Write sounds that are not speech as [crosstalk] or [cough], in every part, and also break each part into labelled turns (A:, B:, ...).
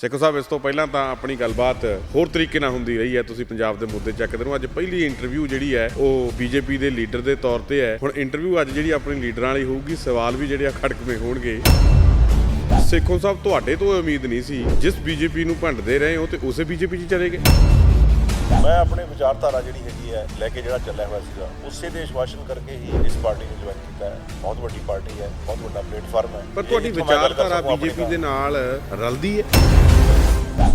A: ਸਿੱਖੋ ਸਾਹਿਬ, ਇਸ ਤੋਂ ਪਹਿਲਾਂ ਤਾਂ ਆਪਣੀ ਗੱਲਬਾਤ ਹੋਰ ਤਰੀਕੇ ਨਾਲ ਹੁੰਦੀ ਰਹੀ ਹੈ। ਤੁਸੀਂ ਪੰਜਾਬ ਦੇ ਮੁੱਦੇ ਚੱਕਦੇ ਰਹੋ ਅੱਜ ਪਹਿਲੀ ਇੰਟਰਵਿਊ ਜਿਹੜੀ ਹੈ, ਉਹ ਬੀਜੇਪੀ ਦੇ ਲੀਡਰ ਦੇ ਤੌਰ ਤੇ ਹੈ। ਹੁਣ ਇੰਟਰਵਿਊ ਅੱਜ ਜਿਹੜੀ ਆਪਣੀ ਲੀਡਰਾਂ ਵਾਲੀ ਹੋਊਗੀ, ਸਵਾਲ ਵੀ ਜਿਹੜੇ ਆ ਖੜਕਵੇਂ ਹੋਣਗੇ। ਸਿੱਖੋ ਸਾਹਿਬ, ਤੁਹਾਡੇ ਤੋਂ ਇਹ ਉਮੀਦ ਨਹੀਂ ਸੀ, ਜਿਸ ਬੀਜੇਪੀ ਨੂੰ ਭੰਡਦੇ ਰਹੇ ਹੋ ਤੇ ਉਸੇ ਬੀਜੇਪੀ 'ਚ ਚਲੇ ਗਏ?
B: ਮੈਂ ਆਪਣੇ ਵਿਚਾਰਧਾਰਾ ਜਿਹੜੀ ਹੈਗੀ ਹੈ ਲੈ ਕੇ ਜਿਹੜਾ ਚੱਲਿਆ ਹੋਇਆ ਸੀਗਾ ਉਸੇ ਦੇ ਸ਼ਵਾਸ਼ਨ ਕਰਕੇ ਹੀ ਇਸ ਪਾਰਟੀ ਨੂੰ ਜੁਆਇਨ ਕੀਤਾ ਹੈ। ਬਹੁਤ ਵੱਡੀ ਪਾਰਟੀ ਹੈ ਬਹੁਤ ਵੱਡਾ ਪਲੇਟਫਾਰਮ ਹੈ।
A: ਪਰ ਤੁਹਾਡੀ ਵਿਚਾਰਧਾਰਾ ਬੀਜੇਪੀ ਦੇ ਨਾਲ ਰਲਦੀ ਹੈ?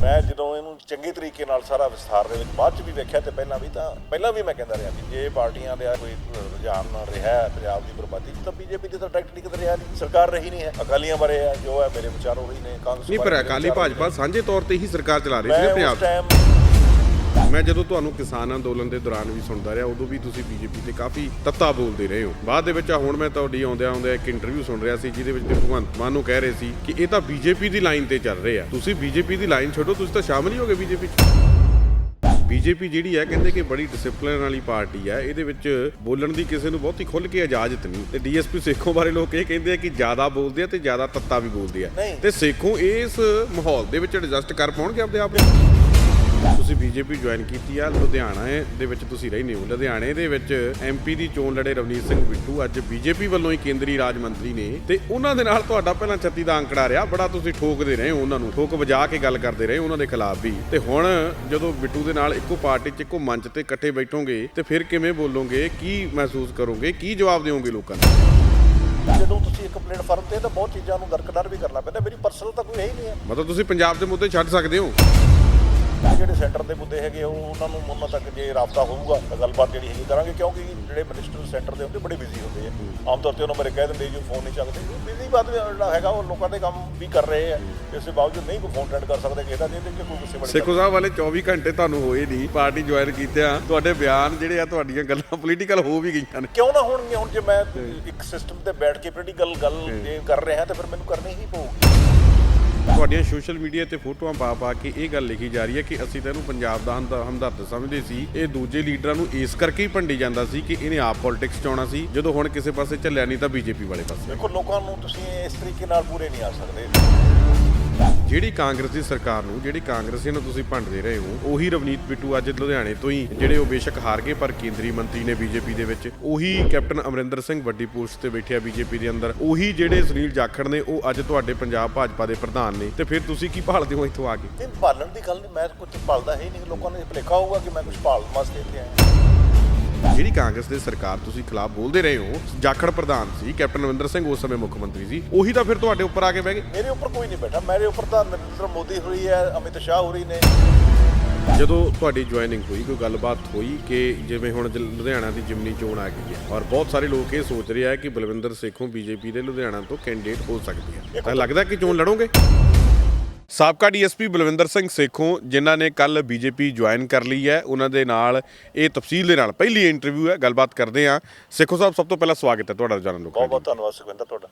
B: ਮੈਂ ਜਦੋਂ ਇਹਨੂੰ ਚੰਗੇ ਤਰੀਕੇ ਨਾਲ ਸਾਰਾ ਵਿਸਥਾਰ ਦੇ ਵਿੱਚ ਬਾਅਦ ਚ ਵੀ ਵੇਖਿਆ ਤੇ ਪਹਿਲਾਂ ਵੀ ਤਾਂ ਪਹਿਲਾਂ ਵੀ ਮੈਂ ਕਹਿੰਦਾ ਰਿਹਾ ਕਿ ਜੇ ਪਾਰਟੀਆਂ ਦੇ ਕੋਈ ਰੁਝਾਨ ਰਿਹਾ ਹੈ ਪੰਜਾਬ ਦੀ ਬਰਬਾਦੀ ਤਾਂ ਬੀਜੇਪੀ ਦੀ ਤਾਂ ਡਾਇਰੈਕਟਲੀ ਕਿਤੇ ਰਿਹਾ ਨਹੀਂ ਸਰਕਾਰ ਰਹੀ ਨਹੀਂ ਹੈ। ਅਕਾਲੀਆਂ ਬਾਰੇ ਹੈ ਜੋ ਹੈ ਮੇਰੇ ਵਿਚਾਰ ਉਹੀ ਨੇ ਕਾਂਗਰਸ
A: ਨਹੀਂ ਪਰ ਅਕਾਲੀ ਭਾਜਪਾ ਸਾਂਝੇ ਤੌਰ ਤੇ ਹੀ ਸਰਕਾਰ ਚਲਾ ਰਹੀ
B: ਨੇ।
A: ਸੀ ਨਾ ਪੰਜਾਬ ਮੈਂ ਜਦੋਂ ਤੁਹਾਨੂੰ ਕਿਸਾਨ ਅੰਦੋਲਨ ਦੇ ਦੌਰਾਨ ਵੀ ਸੁਣਦਾ ਰਿਹਾ ਉਦੋਂ ਵੀ ਤੁਸੀਂ ਬੀਜੇਪੀ ਤੇ ਕਾਫੀ ਤੱਤਾ ਬੋਲਦੇ ਰਹੇ ਹੋ। ਬਾਅਦ ਦੇ ਵਿੱਚ ਆ ਹੁਣ ਮੈਂ ਤੁਹਾਡੀ ਆਉਂਦਿਆਂ ਆਉਂਦਿਆਂ ਇੱਕ ਇੰਟਰਵਿਊ ਸੁਣ ਰਿਹਾ ਸੀ ਜਿਹਦੇ ਵਿੱਚ ਤੇ ਭਗਵੰਤ ਮਾਨ ਨੂੰ ਕਹਿ ਰਹੇ ਸੀ ਕਿ ਇਹ ਤਾਂ ਬੀਜੇਪੀ ਦੀ ਲਾਈਨ ਤੇ ਚੱਲ ਰਹੇ ਆ। ਤੁਸੀਂ ਬੀਜੇਪੀ ਦੀ ਲਾਈਨ ਛੱਡੋ ਤੁਸੀਂ ਤਾਂ ਸ਼ਾਮਲ ਹੀ ਹੋਗੇ ਬੀਜੇਪੀ 'ਚ। ਬੀਜੇਪੀ ਜਿਹੜੀ ਹੈ ਕਹਿੰਦੇ ਕਿ ਬੜੀ ਡਿਸਪਲਿਨ ਵਾਲੀ ਪਾਰਟੀ ਹੈ। ਇਹਦੇ ਵਿੱਚ ਬੋਲਣ ਦੀ ਕਿਸੇ ਨੂੰ ਬਹੁਤੀ ਖੁੱਲ ਕੇ ਇਜਾਜ਼ਤ ਨਹੀਂ। ਤੇ ਡੀਐਸਪੀ ਸੇਖੋਂ ਬਾਰੇ ਲੋਕ ਇਹ ਕਹਿੰਦੇ ਆ ਕਿ ਜ਼ਿਆਦਾ ਬੋਲਦੇ ਆ ਤੇ ਜ਼ਿਆਦਾ ਤੱਤਾ ਵੀ ਬੋਲਦੇ ਆ। ਤੇ ਸੇਖੋਂ ਇਸ ਮਾਹੌਲ ਦੇ ਵਿੱਚ ਐਡਜਸਟ ਕਰ ਪਾਉਣਗੇ ਆਪਣੇ ਆਪ ਨੂੰ? ਤੁਸੀਂ ਬੀਜੇਪੀ ਜੁਆਇਨ ਕੀਤੀ ਆ ਲੁਧਿਆਣਾ ਦੇ ਵਿੱਚ ਤੁਸੀਂ ਰਹਿੰਦੇ ਹੋ। ਲੁਧਿਆਣੇ ਦੇ ਵਿੱਚ ਐਮਪੀ ਦੀ ਚੋਣ ਲੜੇ ਰਵਨੀਤ ਸਿੰਘ ਬਿੱਟੂ ਅੱਜ ਬੀਜੇਪੀ ਵੱਲੋਂ ਹੀ ਕੇਂਦਰੀ ਰਾਜ ਮੰਤਰੀ ਨੇ ਤੇ ਉਹਨਾਂ ਦੇ ਨਾਲ ਤੁਹਾਡਾ ਪਹਿਲਾਂ 36 ਦਾ ਅੰਕੜਾ ਰਿਹਾ ਬੜਾ ਤੁਸੀਂ ਠੋਕਦੇ ਰਹੇ ਉਹਨਾਂ ਨੂੰ ਠੋਕ ਵਜਾ ਕੇ ਗੱਲ ਕਰਦੇ ਰਹੇ ਉਹਨਾਂ ਦੇ ਖਿਲਾਫ ਵੀ। ਤੇ ਹੁਣ ਜਦੋਂ ਬਿੱਟੂ ਦੇ ਨਾਲ ਇੱਕੋ ਪਾਰਟੀ 'ਚ ਇੱਕੋ ਮੰਚ ਤੇ ਇਕੱਠੇ ਬੈਠੋਗੇ ਤੇ ਫਿਰ ਕਿਵੇਂ ਬੋਲੋਗੇ ਕੀ ਮਹਿਸੂਸ ਕਰੋਗੇ ਕੀ ਜਵਾਬ ਦਿਓਗੇ ਲੋਕਾਂ ਨੂੰ?
B: ਜਦੋਂ ਤੁਸੀਂ ਇੱਕ ਪਲੇਟਫਾਰਮ ਤੇ ਤਾਂ ਬਹੁਤ ਚੀਜ਼ਾਂ ਨੂੰ ਦਰਕਦਾਰ ਵੀ ਕਰਨਾ ਪੈਂਦਾ ਮੇਰੀ ਪਰਸਨਲ ਤਾਂ ਕੋਈ ਹੈ ਹੀ ਨਹੀਂ ਹੈ।
A: ਮਤਲਬ ਤੁਸੀਂ ਪੰਜਾਬ ਦੇ ਮੁੱਦੇ ਛੱਡ ਸਕਦੇ ਹੋ?
B: ਜਿਹੜੇ ਸੈਂਟਰ ਦੇ ਮੁੱਦੇ ਹੈਗੇ ਉਹ ਉਹਨਾਂ ਨੂੰ ਉਹਨਾਂ ਤੱਕ ਜੇ ਰਾਬਤਾ ਹੋਊਗਾ ਤਾਂ ਗੱਲਬਾਤ ਜਿਹੜੀ ਹੈਗੀ ਕਰਾਂਗੇ ਕਿਉਂਕਿ ਜਿਹੜੇ ਮਿਨਿਸਟਰ ਸੈਂਟਰ ਦੇ ਹੁੰਦੇ ਬੜੇ ਬਿਜ਼ੀ ਹੁੰਦੇ ਆ। ਆਮ ਤੌਰ ਤੇ ਉਹਨਾਂ ਬਾਰੇ ਕਹਿ ਦਿੰਦੇ ਜੀ ਫੋਨ ਨਹੀਂ ਚੱਕਦੇ। ਬਿਜ਼ੀ ਬਾਤ ਜਿਹੜਾ ਹੈਗਾ ਉਹ ਲੋਕਾਂ ਦੇ ਕੰਮ ਵੀ ਕਰ ਰਹੇ ਆ। ਇਸ ਦੇ ਬਾਵਜੂਦ ਨਹੀਂ ਕੋਈ ਫੋਨ ਅਟੈਂਡ ਕਰ ਸਕਦੇ ਕਿਸੇ ਦਾ ਨਹੀਂ ਤੇ ਕੋਈ ਕਿਸੇ ਬੜੇ
A: ਸਿੱਖੋ ਸਾਹਿਬ ਵਾਲੇ 24 ਘੰਟੇ ਤੁਹਾਨੂੰ ਹੋਏ ਨਹੀਂ ਪਾਰਟੀ ਜੁਆਇਨ ਕੀਤਿਆਂ ਤੁਹਾਡੇ ਬਿਆਨ ਜਿਹੜੇ ਆ ਤੁਹਾਡੀਆਂ ਗੱਲਾਂ ਪੋਲੀਟੀਕਲ ਹੋ ਵੀ ਗਈਆਂ ਨੇ।
B: ਕਿਉਂ ਨਾ ਹੋਣਗੇ ਹੁਣ ਜੇ ਮੈਂ ਇੱਕ ਸਿਸਟਮ ਤੇ ਬੈਠ ਕੇ ਪੋਲੀਟੀਕਲ ਗੱਲ ਜੇ ਕਰ ਰਿਹਾ ਤਾਂ ਫਿਰ ਮੈਨੂੰ ਕਰਨੀ ਹੀ ਪਊਗੀ।
A: ਤੁਹਾਡੀਆਂ ਸੋਸ਼ਲ ਮੀਡੀਆ ਤੇ ਫੋਟੋਆਂ ਪਾ ਪਾ ਕੇ ਇਹ ਗੱਲ ਲਿਖੀ ਜਾ ਰਹੀ ਹੈ ਕਿ ਅਸੀਂ ਤਾਂ ਇਹਨੂੰ ਪੰਜਾਬ ਦਾ ਹਮਦ- ਹਮਦਰਦ ਸਮਝਦੇ ਸੀ। ਇਹ ਦੂਜੇ ਲੀਡਰਾਂ ਨੂੰ ਇਸ ਕਰਕੇ ਹੀ ਭੰਡੀ ਜਾਂਦਾ ਸੀ ਕਿ ਇਹਨੇ ਆਪ ਪੋਲਿਟਿਕਸ ਚ ਆਉਣਾ ਸੀ। ਜਦੋਂ ਹੁਣ ਕਿਸੇ ਪਾਸੇ ਚੱਲਿਆ ਨਹੀਂ ਤਾਂ ਬੀਜੇਪੀ ਵਾਲੇ ਪਾਸੇ।
B: ਦੇਖੋ, ਲੋਕਾਂ ਨੂੰ ਤੁਸੀਂ ਇਸ ਤਰੀਕੇ ਨਾਲ ਪੂਰੇ ਨਹੀਂ ਆ ਸਕਦੇ।
A: ਜਿਹੜੀ ਕਾਂਗਰਸ ਦੀ ਸਰਕਾਰ ਨੂੰ, ਜਿਹੜੀ ਕਾਂਗਰਸੀਆਂ ਨੂੰ ਤੁਸੀਂ ਭੰਡਦੇ ਰਹੇ ਹੋ, ਉਹੀ ਰਵਨੀਤ ਬਿੱਟੂ ਅੱਜ ਲੁਧਿਆਣੇ ਤੋਂ ਹੀ ਜਿਹੜੇ ਉਹ ਬੇਸ਼ੱਕ ਹਾਰ ਗਏ ਪਰ ਕੇਂਦਰੀ ਮੰਤਰੀ ਨੇ ਬੀਜੇਪੀ ਦੇ ਵਿੱਚ, ਉਹੀ ਕੈਪਟਨ ਅਮਰਿੰਦਰ ਸਿੰਘ ਵੱਡੀ ਪੋਸਟ ਤੇ ਬੈਠਿਆ ਬੀਜੇਪੀ ਦੇ ਅੰਦਰ, ਉਹੀ ਜਿਹੜੇ ਸੁਨੀਲ ਜਾਖੜ ਨੇ, ਉਹ ਅੱਜ ਤੁਹਾਡੇ ਪੰਜਾਬ ਭਾਜਪਾ ਦੇ ਪ੍ਰਧਾਨ ਨੇ, ਤੇ ਫਿਰ ਤੁਸੀਂ ਕੀ ਭਾਲਦੇ ਹੋ ਇੱਥੋਂ ਆ ਕੇ?
B: ਨਹੀਂ ਭਾਲਣ ਦੀ ਗੱਲ ਨਹੀਂ, ਮੈਂ ਕੁਝ ਭਾਲਦਾ ਹੀ ਨਹੀਂ, ਲੋਕਾਂ ਨੂੰ ਇਹ ਭੁਲੇਖਾ ਹੋਊਗਾ ਕਿ ਮੈਂ ਕੁਝ ਭਾਲਣ ਵਾਸਤੇ ਇੱਥੇ ਆਇਆ।
A: ਜਿਹੜੀ ਕਾਂਗਰਸ ਦੇ ਸਰਕਾਰ ਤੁਸੀਂ ਖਿਲਾਫ ਬੋਲਦੇ ਰਹੇ ਹੋ ਜਾਖੜ ਪ੍ਰਧਾਨ ਸੀ ਕੈਪਟਨ ਅਮਰਿੰਦਰ ਸਿੰਘ ਉਸ ਸਮੇਂ ਮੁੱਖ ਮੰਤਰੀ ਸੀ ਉਹੀ ਤਾਂ ਫਿਰ ਤੁਹਾਡੇ ਉੱਪਰ ਆ ਕੇ ਬਹਿ ਗਏ।
B: ਮੇਰੇ ਉੱਪਰ ਕੋਈ ਨਹੀਂ ਬੈਠਾ ਮੇਰੇ ਉੱਪਰ ਤਾਂ ਨਰਿੰਦਰ ਮੋਦੀ ਹੋਈ ਹੈ ਅਮਿਤ ਸ਼ਾਹ ਹੋਰੀ ਨੇ।
A: ਜਦੋਂ ਤੁਹਾਡੀ ਜੁਆਇਨਿੰਗ ਹੋਈ ਕੋਈ ਗੱਲਬਾਤ ਹੋਈ ਕਿ ਜਿਵੇਂ ਹੁਣ ਲੁਧਿਆਣਾ ਦੀ ਜਿਮਨੀ ਚੋਣ ਆ ਗਈ ਹੈ? ਔਰ ਬਹੁਤ ਸਾਰੇ ਲੋਕ ਇਹ ਸੋਚ ਰਹੇ ਆ ਕਿ ਬਲਵਿੰਦਰ ਸੇਖੋਂ ਬੀਜੇਪੀ ਦੇ ਲੁਧਿਆਣਾ ਤੋਂ ਕੈਂਡੀਡੇਟ ਹੋ ਸਕਦੀ ਹੈ। ਤਾਂ ਲੱਗਦਾ ਕਿ ਚੋਣ ਲੜੋਗੇ? ਸਾਬਕਾ ਡੀਐਸਪੀ ਬਲਵਿੰਦਰ ਸਿੰਘ ਸੇਖੋਂ ਜਿਨ੍ਹਾਂ ਨੇ ਕੱਲ ਬੀਜੇਪੀ ਜੁਆਇਨ ਕਰ ਲਈ ਹੈ ਉਹਨਾਂ ਦੇ ਨਾਲ ਇਹ ਤਫਸੀਲ ਦੇ ਨਾਲ ਪਹਿਲੀ ਇੰਟਰਵਿਊ ਹੈ ਗੱਲਬਾਤ ਕਰਦੇ ਆ ਸੇਖੋਂ ਸਾਹਿਬ ਸਭ ਤੋਂ ਪਹਿਲਾਂ ਸਵਾਗਤ ਹੈ ਤੁਹਾਡਾ ਰੋਜ਼ਾਨਾ ਲੋਕਾਂ
B: ਬਹੁਤ ਬਹੁਤ ਧੰਨਵਾਦ ਸੁਖਵਿੰਦਰ ਤੁਹਾਡਾ।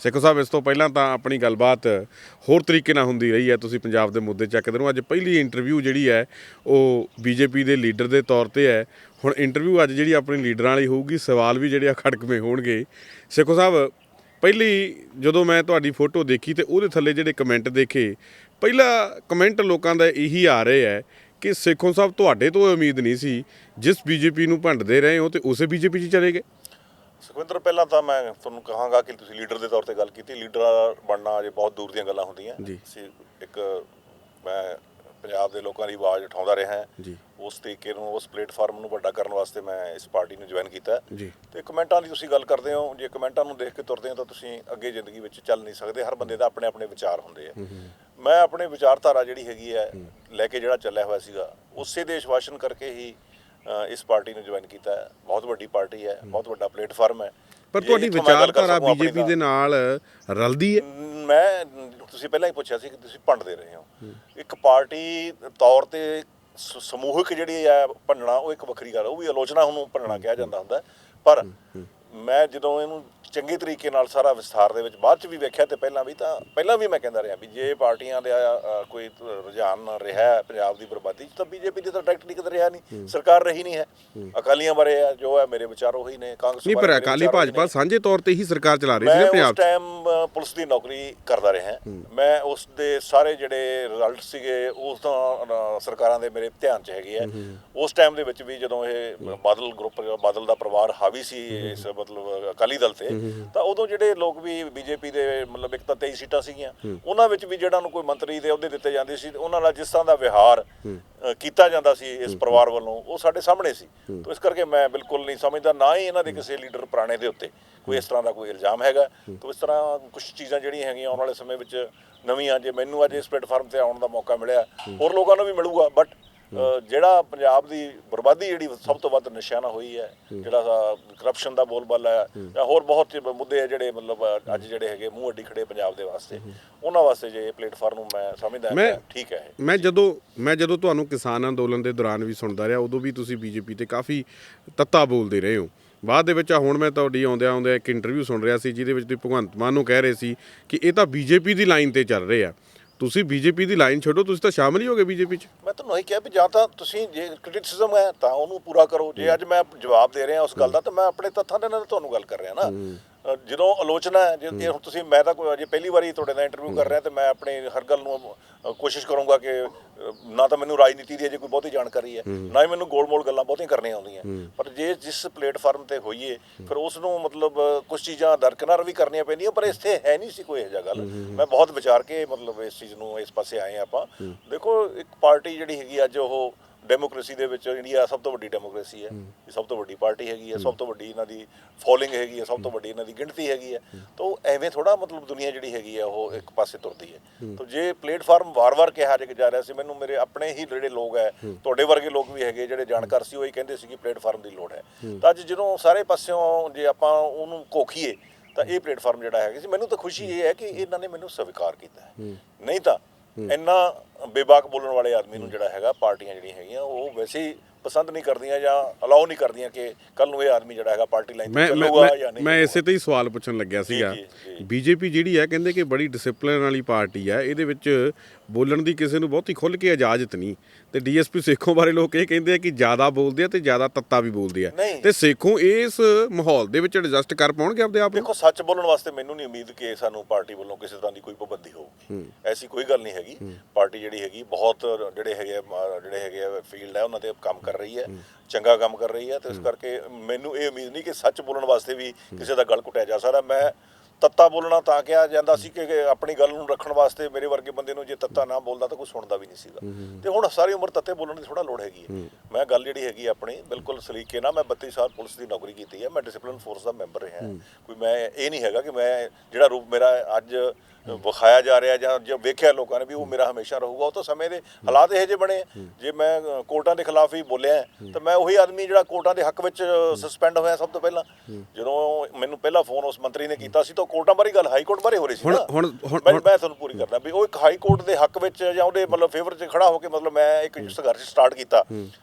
A: ਸੇਖੋ ਸਾਹਿਬ ਇਸ ਤੋਂ ਪਹਿਲਾਂ ਤਾਂ ਆਪਣੀ ਗੱਲਬਾਤ ਹੋਰ ਤਰੀਕੇ ਨਾਲ ਹੁੰਦੀ ਰਹੀ ਹੈ ਤੁਸੀਂ ਪੰਜਾਬ ਦੇ ਮੁੱਦੇ ਚੱਕਦੇ ਰਹੋ। ਅੱਜ ਪਹਿਲੀ ਇੰਟਰਵਿਊ ਜਿਹੜੀ ਹੈ ਉਹ ਬੀਜੇਪੀ ਦੇ ਲੀਡਰ ਦੇ ਤੌਰ ਤੇ ਹੈ। ਹੁਣ ਇੰਟਰਵਿਊ ਅੱਜ ਜਿਹੜੀ ਆਪਣੀ ਲੀਡਰਾਂ ਵਾਲੀ ਹੋਊਗੀ ਸਵਾਲ ਵੀ ਜਿਹੜੇ ਆ ਖੜਕਵੇਂ ਹੋਣਗੇ। ਸੇਖੋ ਸਾਹਿਬ ਪਹਿਲੀ ਜਦੋਂ ਮੈਂ ਤੁਹਾਡੀ ਫੋਟੋ ਦੇਖੀ ਤੇ ਉਹਦੇ ਥੱਲੇ ਜਿਹੜੇ ਕਮੈਂਟ ਦੇਖੇ ਪਹਿਲਾ ਕਮੈਂਟ ਲੋਕਾਂ ਦਾ ਇਹੀ ਆ ਰਹੇ ਹੈ ਕਿ ਸੇਖੋ ਸਾਹਿਬ ਤੁਹਾਡੇ ਤੋਂ ਉਮੀਦ ਨਹੀਂ ਸੀ ਜਿਸ ਬੀਜੇਪੀ ਨੂੰ ਭੰਡਦੇ ਰਹੇ ਹੋ ਤੇ ਉਸੇ ਬੀਜੇਪੀ 'ਚ ਚਲੇ ਗਏ।
B: ਸੁਖਵਿੰਦਰ ਪਹਿਲਾਂ ਤਾਂ ਮੈਂ ਤੁਹਾਨੂੰ ਕਹਾਂਗਾ ਕਿ ਤੁਸੀਂ ਲੀਡਰ ਦੇ ਤੌਰ ਤੇ ਗੱਲ ਕੀਤੀ ਲੀਡਰ ਬਣਨਾ ਅਜੇ ਬਹੁਤ ਦੂਰ ਦੀਆਂ ਗੱਲਾਂ ਹੁੰਦੀਆਂ।
A: ਜੀ।
B: ਅਸੀਂ ਇੱਕ ਮੈਂ ਪੰਜਾਬ ਦੇ ਲੋਕਾਂ ਦੀ ਆਵਾਜ਼ ਉਠਾਉਂਦਾ ਰਿਹਾ। ਹਾਂ
A: ਜੀ।
B: ਉਸ ਤਰੀਕੇ ਨੂੰ ਉਸ ਪਲੇਟਫਾਰਮ ਨੂੰ ਵੱਡਾ ਕਰਨ ਵਾਸਤੇ ਮੈਂ ਇਸ ਪਾਰਟੀ ਨੂੰ ਜੁਆਇਨ ਕੀਤਾ।
A: ਜੀ।
B: ਤੇ ਕਮੈਂਟਾਂ ਦੀ ਤੁਸੀਂ ਗੱਲ ਕਰਦੇ ਹੋ ਜੇ ਕਮੈਂਟਾਂ ਨੂੰ ਦੇਖ ਕੇ ਤੁਰਦੇ ਹੋ ਤਾਂ ਤੁਸੀਂ ਅੱਗੇ ਜ਼ਿੰਦਗੀ ਵਿੱਚ ਚੱਲ ਨਹੀਂ ਸਕਦੇ ਹਰ ਬੰਦੇ ਦਾ ਆਪਣੇ ਆਪਣੇ ਵਿਚਾਰ ਹੁੰਦੇ ਆ। ਮੈਂ ਆਪਣੇ ਵਿਚਾਰਧਾਰਾ ਜਿਹੜੀ ਹੈਗੀ ਹੈ। ਲੈ ਕੇ ਜਿਹੜਾ ਚੱਲਿਆ ਹੋਇਆ ਸੀਗਾ ਉਸੇ ਦੇ ਸ਼ਵਾਸ਼ਨ ਕਰਕੇ ਹੀ ਇਸ ਪਾਰਟੀ ਨੂੰ ਜੁਆਇਨ ਕੀਤਾ। ਹੈ ਬਹੁਤ ਵੱਡੀ ਪਾਰਟੀ ਹੈ ਬਹੁਤ ਵੱਡਾ ਪਲੇਟਫਾਰਮ ਹੈ।
A: ਪਰ ਤੁਹਾਡੀ ਵਿਚਾਰਧਾਰਾ ਬੀਜੇਪੀ ਦੇ ਨਾਲ ਰਲਦੀ ਹੈ?
B: ਮੈਂ ਤੁਸੀਂ ਪਹਿਲਾਂ ਹੀ ਪੁੱਛਿਆ ਸੀ ਕਿ ਤੁਸੀਂ ਭੰਡਦੇ ਰਹੇ ਹੋ। ਇੱਕ ਪਾਰਟੀ ਤੌਰ ਤੇ ਸ- ਸਮੂਹਿਕ ਜਿਹੜੀ ਹੈ ਭੰਡਣਾ ਉਹ ਇੱਕ ਵੱਖਰੀ ਗੱਲ। ਉਹ ਵੀ ਆਲੋਚਨਾ ਉਹਨੂੰ ਭੰਡਣਾ ਕਿਹਾ ਜਾਂਦਾ ਹੁੰਦਾ। ਪਰ ਮੈਂ ਜਦੋਂ ਇਹਨੂੰ ਚੰਗੇ ਤਰੀਕੇ ਨਾਲ ਸਾਰਾ ਵਿਸਥਾਰ ਦੇ ਵਿੱਚ ਬਾਅਦ ਚ ਵੀ ਵੇਖਿਆ ਤੇ ਪਹਿਲਾਂ ਵੀ ਤਾਂ ਪਹਿਲਾਂ ਵੀ ਮੈਂ ਕਹਿੰਦਾ ਰਿਹਾ ਵੀ ਜੇ ਪਾਰਟੀਆਂ ਦੇ ਕੋਈ ਰੁਝਾਨ ਰਿਹਾ ਪੰਜਾਬ ਦੀ ਬਰਬਾਦੀ 'ਚ ਤਾਂ ਬੀਜੇਪੀ ਦੀ ਤਾਂ ਡਾਇਰੈਕਟ ਨਹੀਂ ਕਿਤੇ ਰਿਹਾ ਨਹੀਂ ਸਰਕਾਰ ਰਹੀ ਨਹੀਂ ਹੈ। ਅਕਾਲੀਆਂ ਬਾਰੇ ਜੋ ਹੈ ਮੇਰੇ ਵਿਚਾਰ ਉਹੀ ਨੇ ਕਾਂਗਰਸ
A: ਨਹੀਂ ਪਰ ਅਕਾਲੀ। ਭਾਜਪਾ ਸਾਂਝੇ ਤੌਰ ਤੇ ਹੀ ਸਰਕਾਰ ਚਲਾ ਰਹੀ ਸੀ
B: ਮੈਂ
A: ਨਾ
B: ਉਸ
A: ਪੰਜਾਬ
B: ਟਾਈਮ ਪੁਲਿਸ ਦੀ ਨੌਕਰੀ ਕਰਦਾ ਰਿਹਾ। ਮੈਂ ਉਸ ਦੇ ਸਾਰੇ ਜਿਹੜੇ ਰਿਜ਼ਲਟ ਸੀਗੇ ਉਸ ਤੋਂ ਸਰਕਾਰਾਂ ਦੇ ਮੇਰੇ ਧਿਆਨ 'ਚ ਹੈਗੇ ਆ। ਉਸ ਟਾਈਮ ਦੇ ਵਿੱਚ ਵੀ ਜਦੋਂ ਇਹ ਬਾਦਲ ਗਰੁੱਪ ਬਾਦਲ ਦਾ ਪਰਿਵਾਰ ਹਾਵੀ ਸੀ ਇਸ ਮਤਲਬ ਅਕਾਲੀ ਦਲ ਤੇ ਤਾਂ ਉਦੋਂ ਜਿਹੜੇ ਲੋਕ ਵੀ ਬੀਜੇਪੀ ਦੇ ਮਤਲਬ ਇੱਕ ਤਾਂ 23 ਸੀਟਾਂ ਸੀਗੀਆਂ ਉਹਨਾਂ ਵਿੱਚ ਵੀ ਜਿਹੜਾ ਨੂੰ ਕੋਈ ਮੰਤਰੀ ਦੇ ਅਹੁਦੇ ਦਿੱਤੇ ਜਾਂਦੇ ਸੀ ਉਹਨਾਂ ਨਾਲ ਜਿਸ ਤਰ੍ਹਾਂ ਦਾ ਵਿਹਾਰ ਕੀਤਾ ਜਾਂਦਾ ਸੀ ਇਸ ਪਰਿਵਾਰ ਵੱਲੋਂ ਉਹ ਸਾਡੇ ਸਾਹਮਣੇ ਸੀ। ਤਾਂ ਇਸ ਕਰਕੇ ਮੈਂ ਬਿਲਕੁਲ ਨਹੀਂ ਸਮਝਦਾ ਨਾ ਹੀ ਇਹਨਾਂ ਦੇ ਕਿਸੇ ਲੀਡਰ ਪੁਰਾਣੇ ਦੇ ਉੱਤੇ ਕੋਈ ਇਸ ਤਰ੍ਹਾਂ ਦਾ ਕੋਈ ਇਲਜ਼ਾਮ ਹੈਗਾ। ਤਾਂ ਇਸ ਤਰ੍ਹਾਂ ਕੁਝ ਚੀਜ਼ਾਂ ਜਿਹੜੀਆਂ ਹੈਗੀਆਂ ਆਉਣ ਵਾਲੇ ਸਮੇਂ ਵਿੱਚ ਨਵੀਆਂ ਜੇ ਮੈਨੂੰ ਅੱਜ ਇਸ ਪਲੇਟਫਾਰਮ ਤੇ ਆਉਣ ਦਾ ਮੌਕਾ ਮਿਲਿਆ ਹੋਰ ਲੋਕਾਂ ਨੂੰ ਵੀ ਮਿਲੂਗਾ ਬਟ ਜਿਹੜਾ ਪੰਜਾਬ ਦੀ ਬਰਬਾਦੀ ਜਿਹੜੀ ਸਭ ਤੋਂ ਵੱਧ ਨਿਸ਼ਾਨਾ ਹੋਈ ਹੈ ਜਿਹੜਾ ਕਰਪਸ਼ਨ ਦਾ ਬੋਲਬਾਲਾ ਹੈ ਜਾਂ ਹੋਰ ਬਹੁਤ ਮੁੱਦੇ ਆ ਜਿਹੜੇ ਮਤਲਬ ਅੱਜ ਜਿਹੜੇ ਹੈਗੇ ਮੂੰਹ ਅੱਡੀ ਖੜੇ ਪੰਜਾਬ ਦੇ ਵਾਸਤੇ। ਉਹਨਾਂ ਵਾਸਤੇ ਜੇ ਇਹ ਪਲੇਟਫਾਰਮ ਨੂੰ ਮੈਂ ਸਮਝਦਾ ਕਿ ਠੀਕ ਹੈ
A: ਮੈਂ ਜਦੋਂ ਮੈਂ ਜਦੋਂ ਤੁਹਾਨੂੰ ਕਿਸਾਨ ਅੰਦੋਲਨ ਦੇ ਦੌਰਾਨ ਵੀ ਸੁਣਦਾ ਰਿਹਾ ਉਦੋਂ ਵੀ ਤੁਸੀਂ ਬੀਜੇਪੀ ਤੇ ਕਾਫੀ ਤੱਤਾ ਬੋਲਦੇ ਰਹੇ ਹੋ। ਬਾਅਦ ਦੇ ਵਿੱਚ ਹੁਣ ਮੈਂ ਤੁਹਾਡੀ ਆਉਂਦਿਆਂ ਆਉਂਦਿਆਂ ਇੱਕ ਇੰਟਰਵਿਊ ਸੁਣ ਰਿਹਾ ਸੀ ਜਿਹਦੇ ਵਿੱਚ ਤੁਸੀਂ ਭਗਵੰਤ ਮਾਨ ਨੂੰ ਕਹਿ ਰਹੇ ਸੀ ਕਿ ਇਹ ਤਾਂ ਬੀਜੇਪੀ ਦੀ ਲਾਈਨ ਤੇ ਚੱਲ ਰਹੇ ਆ। ਤੁਸੀਂ ਬੀਜੇਪੀ ਦੀ ਲਾਈਨ ਛੱਡੋ ਤੁਸੀਂ ਤਾਂ ਸ਼ਾਮਲ ਹੀ ਹੋਗੇ ਬੀਜੇਪੀ 'ਚ।
B: ਮੈਂ ਤੁਹਾਨੂੰ ਇਹੀ ਕਿਹਾ ਵੀ ਜਾਂ ਤਾਂ ਤੁਸੀਂ ਜੇ ਕ੍ਰਿਟਿਸਿਜ਼ਮ ਹੈ ਤਾਂ ਉਹਨੂੰ ਪੂਰਾ ਕਰੋ। ਜੇ ਅੱਜ ਮੈਂ ਜਵਾਬ ਦੇ ਰਿਹਾ ਉਸ ਗੱਲ ਦਾ ਤਾਂ ਮੈਂ ਆਪਣੇ ਤੱਥਾਂ ਦੇ ਨਾਲ ਤੁਹਾਨੂੰ ਗੱਲ ਕਰ ਰਿਹਾ ਨਾ। ਜਦੋਂ ਆਲੋਚਨਾ ਹੈ ਜੇ ਹੁਣ ਤੁਸੀਂ ਮੈਂ ਤਾਂ ਕੋਈ ਅਜੇ ਪਹਿਲੀ ਵਾਰੀ ਤੁਹਾਡੇ ਨਾਲ ਇੰਟਰਵਿਊ ਕਰ ਰਿਹਾ ਤੇ ਮੈਂ ਆਪਣੀ ਹਰ ਗੱਲ ਨੂੰ ਕੋਸ਼ਿਸ਼ ਕਰੂੰਗਾ ਕਿ ਨਾ ਤਾਂ ਮੈਨੂੰ ਰਾਜਨੀਤੀ ਦੀ ਅਜੇ ਕੋਈ ਬਹੁਤੀ ਜਾਣਕਾਰੀ ਹੈ ਨਾ ਹੀ ਮੈਨੂੰ ਗੋਲ-ਮੋਲ ਗੱਲਾਂ ਬਹੁਤੀਆਂ ਕਰਨੀਆਂ ਆਉਂਦੀਆਂ। ਪਰ ਜੇ ਜਿਸ ਪਲੇਟਫਾਰਮ ਤੇ ਹੋਈਏ ਫਿਰ ਉਸ ਨੂੰ ਮਤਲਬ ਕੁਝ ਚੀਜ਼ਾਂ ਦਰਕਨਾਰ ਵੀ ਕਰਨੀਆਂ ਪੈਂਦੀਆਂ ਪਰ ਇੱਥੇ ਹੈ ਨਹੀਂ ਸੀ ਕੋਈ ਇਹੋ ਜਿਹਾ ਗੱਲ। ਮੈਂ ਬਹੁਤ ਵਿਚਾਰ ਕੇ ਮਤਲਬ ਇਸ ਚੀਜ਼ ਨੂੰ ਇਸ ਪਾਸੇ ਆਏ ਆਪਾਂ। ਦੇਖੋ ਇੱਕ ਪਾਰਟੀ ਜਿਹੜੀ ਹੈਗੀ ਅੱਜ ਉਹ ਡੈਮੋਕ੍ਰੇਸੀ ਦੇ ਵਿੱਚ ਇੰਡੀਆ ਸਭ ਤੋਂ ਵੱਡੀ ਡੈਮੋਕ੍ਰੇਸੀ ਹੈ ਇਹ ਸਭ ਤੋਂ ਵੱਡੀ ਪਾਰਟੀ ਹੈਗੀ ਹੈ ਸਭ ਤੋਂ ਵੱਡੀ ਇਹਨਾਂ ਦੀ ਫੋਲੋਇੰਗ ਹੈਗੀ ਹੈ ਸਭ ਤੋਂ ਵੱਡੀ ਇਹਨਾਂ ਦੀ ਗਿਣਤੀ ਹੈਗੀ ਹੈ। ਤਾਂ ਉਹ ਐਵੇਂ ਥੋੜਾ ਮਤਲਬ ਦੁਨੀਆ ਜਿਹੜੀ ਹੈਗੀ ਹੈ ਉਹ ਇੱਕ ਪਾਸੇ ਤੁਰਦੀ ਹੈ। ਤਾਂ ਜੇ ਪਲੇਟਫਾਰਮ ਵਾਰ-ਵਾਰ ਕਿਹਾ ਜਾ ਜਾ ਰਿਹਾ ਸੀ ਮੈਨੂੰ ਮੇਰੇ ਆਪਣੇ ਹੀ ਜਿਹੜੇ ਲੋਕ ਹੈ ਤੁਹਾਡੇ ਵਰਗੇ ਲੋਕ ਵੀ ਹੈਗੇ ਜਿਹੜੇ ਜਾਣਕਾਰ ਸੀ ਉਹ ਹੀ ਕਹਿੰਦੇ ਸੀ ਕਿ ਪਲੇਟਫਾਰਮ ਦੀ ਲੋੜ ਹੈ। ਤਾਂ ਅੱਜ ਜਦੋਂ ਸਾਰੇ ਪਾਸਿਓਂ ਜੇ ਆਪਾਂ ਉਹਨੂੰ ਕੋਖੀਏ ਤਾਂ ਇਹ ਪਲੇਟਫਾਰਮ ਜਿਹੜਾ ਹੈਗਾ ਸੀ ਮੈਨੂੰ ਤਾਂ ਖੁਸ਼ੀ ਇਹ ਹੈ ਕਿ ਇਹਨਾਂ ਨੇ ਮੈਨੂੰ ਸਵੀਕਾਰ ਕੀਤਾ ਹੈ। ਨਹੀਂ ਤਾਂ ਇੰਨਾ ਬੇਬਾਕ ਬੋਲਣ ਵਾਲੇ ਆਦਮੀ ਨੂੰ ਜਿਹੜਾ ਹੈਗਾ ਪਾਰਟੀਆਂ ਜਿਹੜੀਆਂ ਹੈਗੀਆਂ ਉਹ ਵੈਸੇ ਹੀ ਪਸੰਦ ਨਹੀਂ ਕਰਦੀਆਂ ਜਾਂ ਅਲਾਉ ਨਹੀਂ ਕਰਦੀਆਂ ਕਿ ਕੱਲ ਨੂੰ ਇਹ ਆਦਮੀ ਜਿਹੜਾ ਹੈਗਾ ਪਾਰਟੀ ਲਾਈਨ ਤੇ ਚੱਲੂਗਾ ਜਾਂ ਨਹੀਂ
A: ਮੈਂ। ਇਸੇ ਤੇ ਹੀ ਸਵਾਲ ਪੁੱਛਣ ਲੱਗਿਆ ਸੀਗਾ। ਬੀਜੇਪੀ ਜਿਹੜੀ ਹੈ ਕਹਿੰਦੇ ਕਿ ਬੜੀ ਡਿਸਪਲਿਨ ਵਾਲੀ ਪਾਰਟੀ ਹੈ ਇਹਦੇ ਵਿੱਚ ਬੋਲਣ ਦੀ ਕਿਸੇ ਨੂੰ ਬਹੁਤੀ ਖੁੱਲ ਕੇ ਇਜਾਜ਼ਤ ਨਹੀਂ। ਤੇ ਡੀਐਸਪੀ ਸੇਖੋਂ ਬਾਰੇ ਲੋਕ ਇਹ ਕਹਿੰਦੇ ਆ ਕਿ ਜ਼ਿਆਦਾ ਬੋਲਦੇ ਆ ਤੇ ਜ਼ਿਆਦਾ ਤੱਤਾ ਵੀ ਬੋਲਦੇ ਆ। ਤੇ ਸੇਖੋਂ ਇਸ ਮਾਹੌਲ ਦੇ ਵਿੱਚ ਐਡਜਸਟ ਕਰ ਪਾਉਣਗੇ ਆਪਦੇ ਆਪ ਨੂੰ?
B: ਦੇਖੋ ਸੱਚ ਬੋਲਣ ਵਾਸਤੇ ਮੈਨੂੰ ਨਹੀਂ ਉਮੀਦ ਕਿ ਸਾਨੂੰ ਪਾਰਟੀ ਵੱਲੋਂ ਕਿਸੇ ਤਰ੍ਹਾਂ ਦੀ ਕੋਈ ਪਾਬੰਦੀ ਹੋਊਗੀ। ਐਸੀ ਕੋਈ ਗੱਲ ਨਹੀਂ ਹੈਗੀ। ਪਾਰਟੀ ਜਿਹੜੀ ਹੈਗੀ ਬਹੁਤ ਜਿਹੜੇ ਹੈਗੇ ਜਿਹੜੇ ਹੈਗੇ ਆ ਫੀਲਡ ਹੈ ਉਹਨਾਂ ਤੇ ਕੰਮ ਕਰ ਰਹੀ ਹੈ। ਚੰਗਾ ਕੰਮ ਕਰ ਰਹੀ ਹੈ ਤੇ ਇਸ ਕਰਕੇ ਮੈਨੂੰ ਇਹ ਉਮੀਦ ਨਹੀਂ ਕਿ ਸੱਚ ਬੋਲਣ ਵਾਸਤੇ ਵੀ ਕਿਸੇ ਦਾ ਗਲ ਘੁੱਟਿਆ ਜਾ ਸਕਦਾ। ਮੈਂ ਤੱਤਾ ਬੋਲਣਾ ਤਾਂ ਕਿਹਾ ਜਾਂਦਾ ਸੀ ਕਿ ਆਪਣੀ ਗੱਲ ਨੂੰ ਰੱਖਣ ਵਾਸਤੇ ਮੇਰੇ ਵਰਗੇ ਬੰਦੇ ਨੂੰ ਜੇ ਤੱਤਾ ਨਾ ਬੋਲਦਾ ਤਾਂ ਕੋਈ ਸੁਣਦਾ ਵੀ ਨਹੀਂ ਸੀਗਾ। ਤੇ ਹੁਣ ਸਾਰੀ ਉਮਰ ਤੱਤੇ ਬੋਲਣ ਦੀ ਥੋੜਾ ਲੋੜ ਹੈਗੀ ਹੈ। ਮੈਂ ਗੱਲ ਜਿਹੜੀ ਹੈਗੀ ਆਪਣੀ ਬਿਲਕੁਲ ਸਲੀਕੇ ਨਾਲ ਮੈਂ 32 ਸਾਲ ਪੁਲਿਸ ਦੀ ਨੌਕਰੀ ਕੀਤੀ ਹੈ ਮੈਂ ਡਿਸਪਲਿਨ ਫੋਰਸ ਦਾ ਮੈਂਬਰ ਰਿਹਾ। ਕੋਈ ਮੈਂ ਇਹ ਨਹੀਂ ਹੈਗਾ ਕਿ ਮੈਂ ਜਿਹੜਾ ਰੂਪ ਮੇਰਾ ਅੱਜ ਵਿਖਾਇਆ ਜਾ ਰਿਹਾ ਜਾਂ ਜੋ ਵੇਖਿਆ ਲੋਕਾਂ ਨੇ ਵੀ ਉਹ ਮੇਰਾ ਹਮੇਸ਼ਾ ਰਹੂਗਾ ਉਹ ਤਾਂ ਸਮੇਂ ਦੇ ਹਾਲਾਤ ਇਹੋ ਜਿਹੇ ਬਣੇ। ਜੇ ਮੈਂ ਕੋਰਟਾਂ ਦੇ ਖਿਲਾਫ ਹੀ ਬੋਲਿਆ ਤਾਂ ਮੈਂ ਉਹੀ ਆਦਮੀ ਜਿਹੜਾ ਕੋਰਟਾਂ ਦੇ ਹੱਕ ਵਿੱਚ ਸਸਪੈਂਡ ਹੋਇਆ ਸਭ ਤੋਂ ਪਹਿਲਾਂ। ਜਦੋਂ ਮੈਨੂੰ ਪਹਿਲਾ ਫੋਨ ਉਸ ਮੰਤਰੀ ਨੇ ਕੀਤਾ ਸੀ ਤਾਂ ਕੋਰਟਾਂ ਬਾਰੇ ਗੱਲ ਹਾਈ ਕੋਰਟ ਬਾਰੇ ਹੋ ਰਹੀ ਸੀ
A: ਹੁਣ-। ਹੁਣ-
B: ਮੈਂ ਤੁਹਾਨੂੰ ਪੂਰੀ ਕਰਦਾ ਵੀ ਉਹ ਇੱਕ ਹਾਈ ਕੋਰਟ ਦੇ ਹੱਕ ਵਿੱਚ ਜਾਂ ਉਹਦੇ ਮਤਲਬ ਫੇਵਰ 'ਚ ਖੜਾ ਹੋ ਕੇ ਮਤਲਬ ਮੈਂ ਇੱਕ ਸੰਘਰਸ਼ ਸਟਾਰਟ ਕੀਤਾ।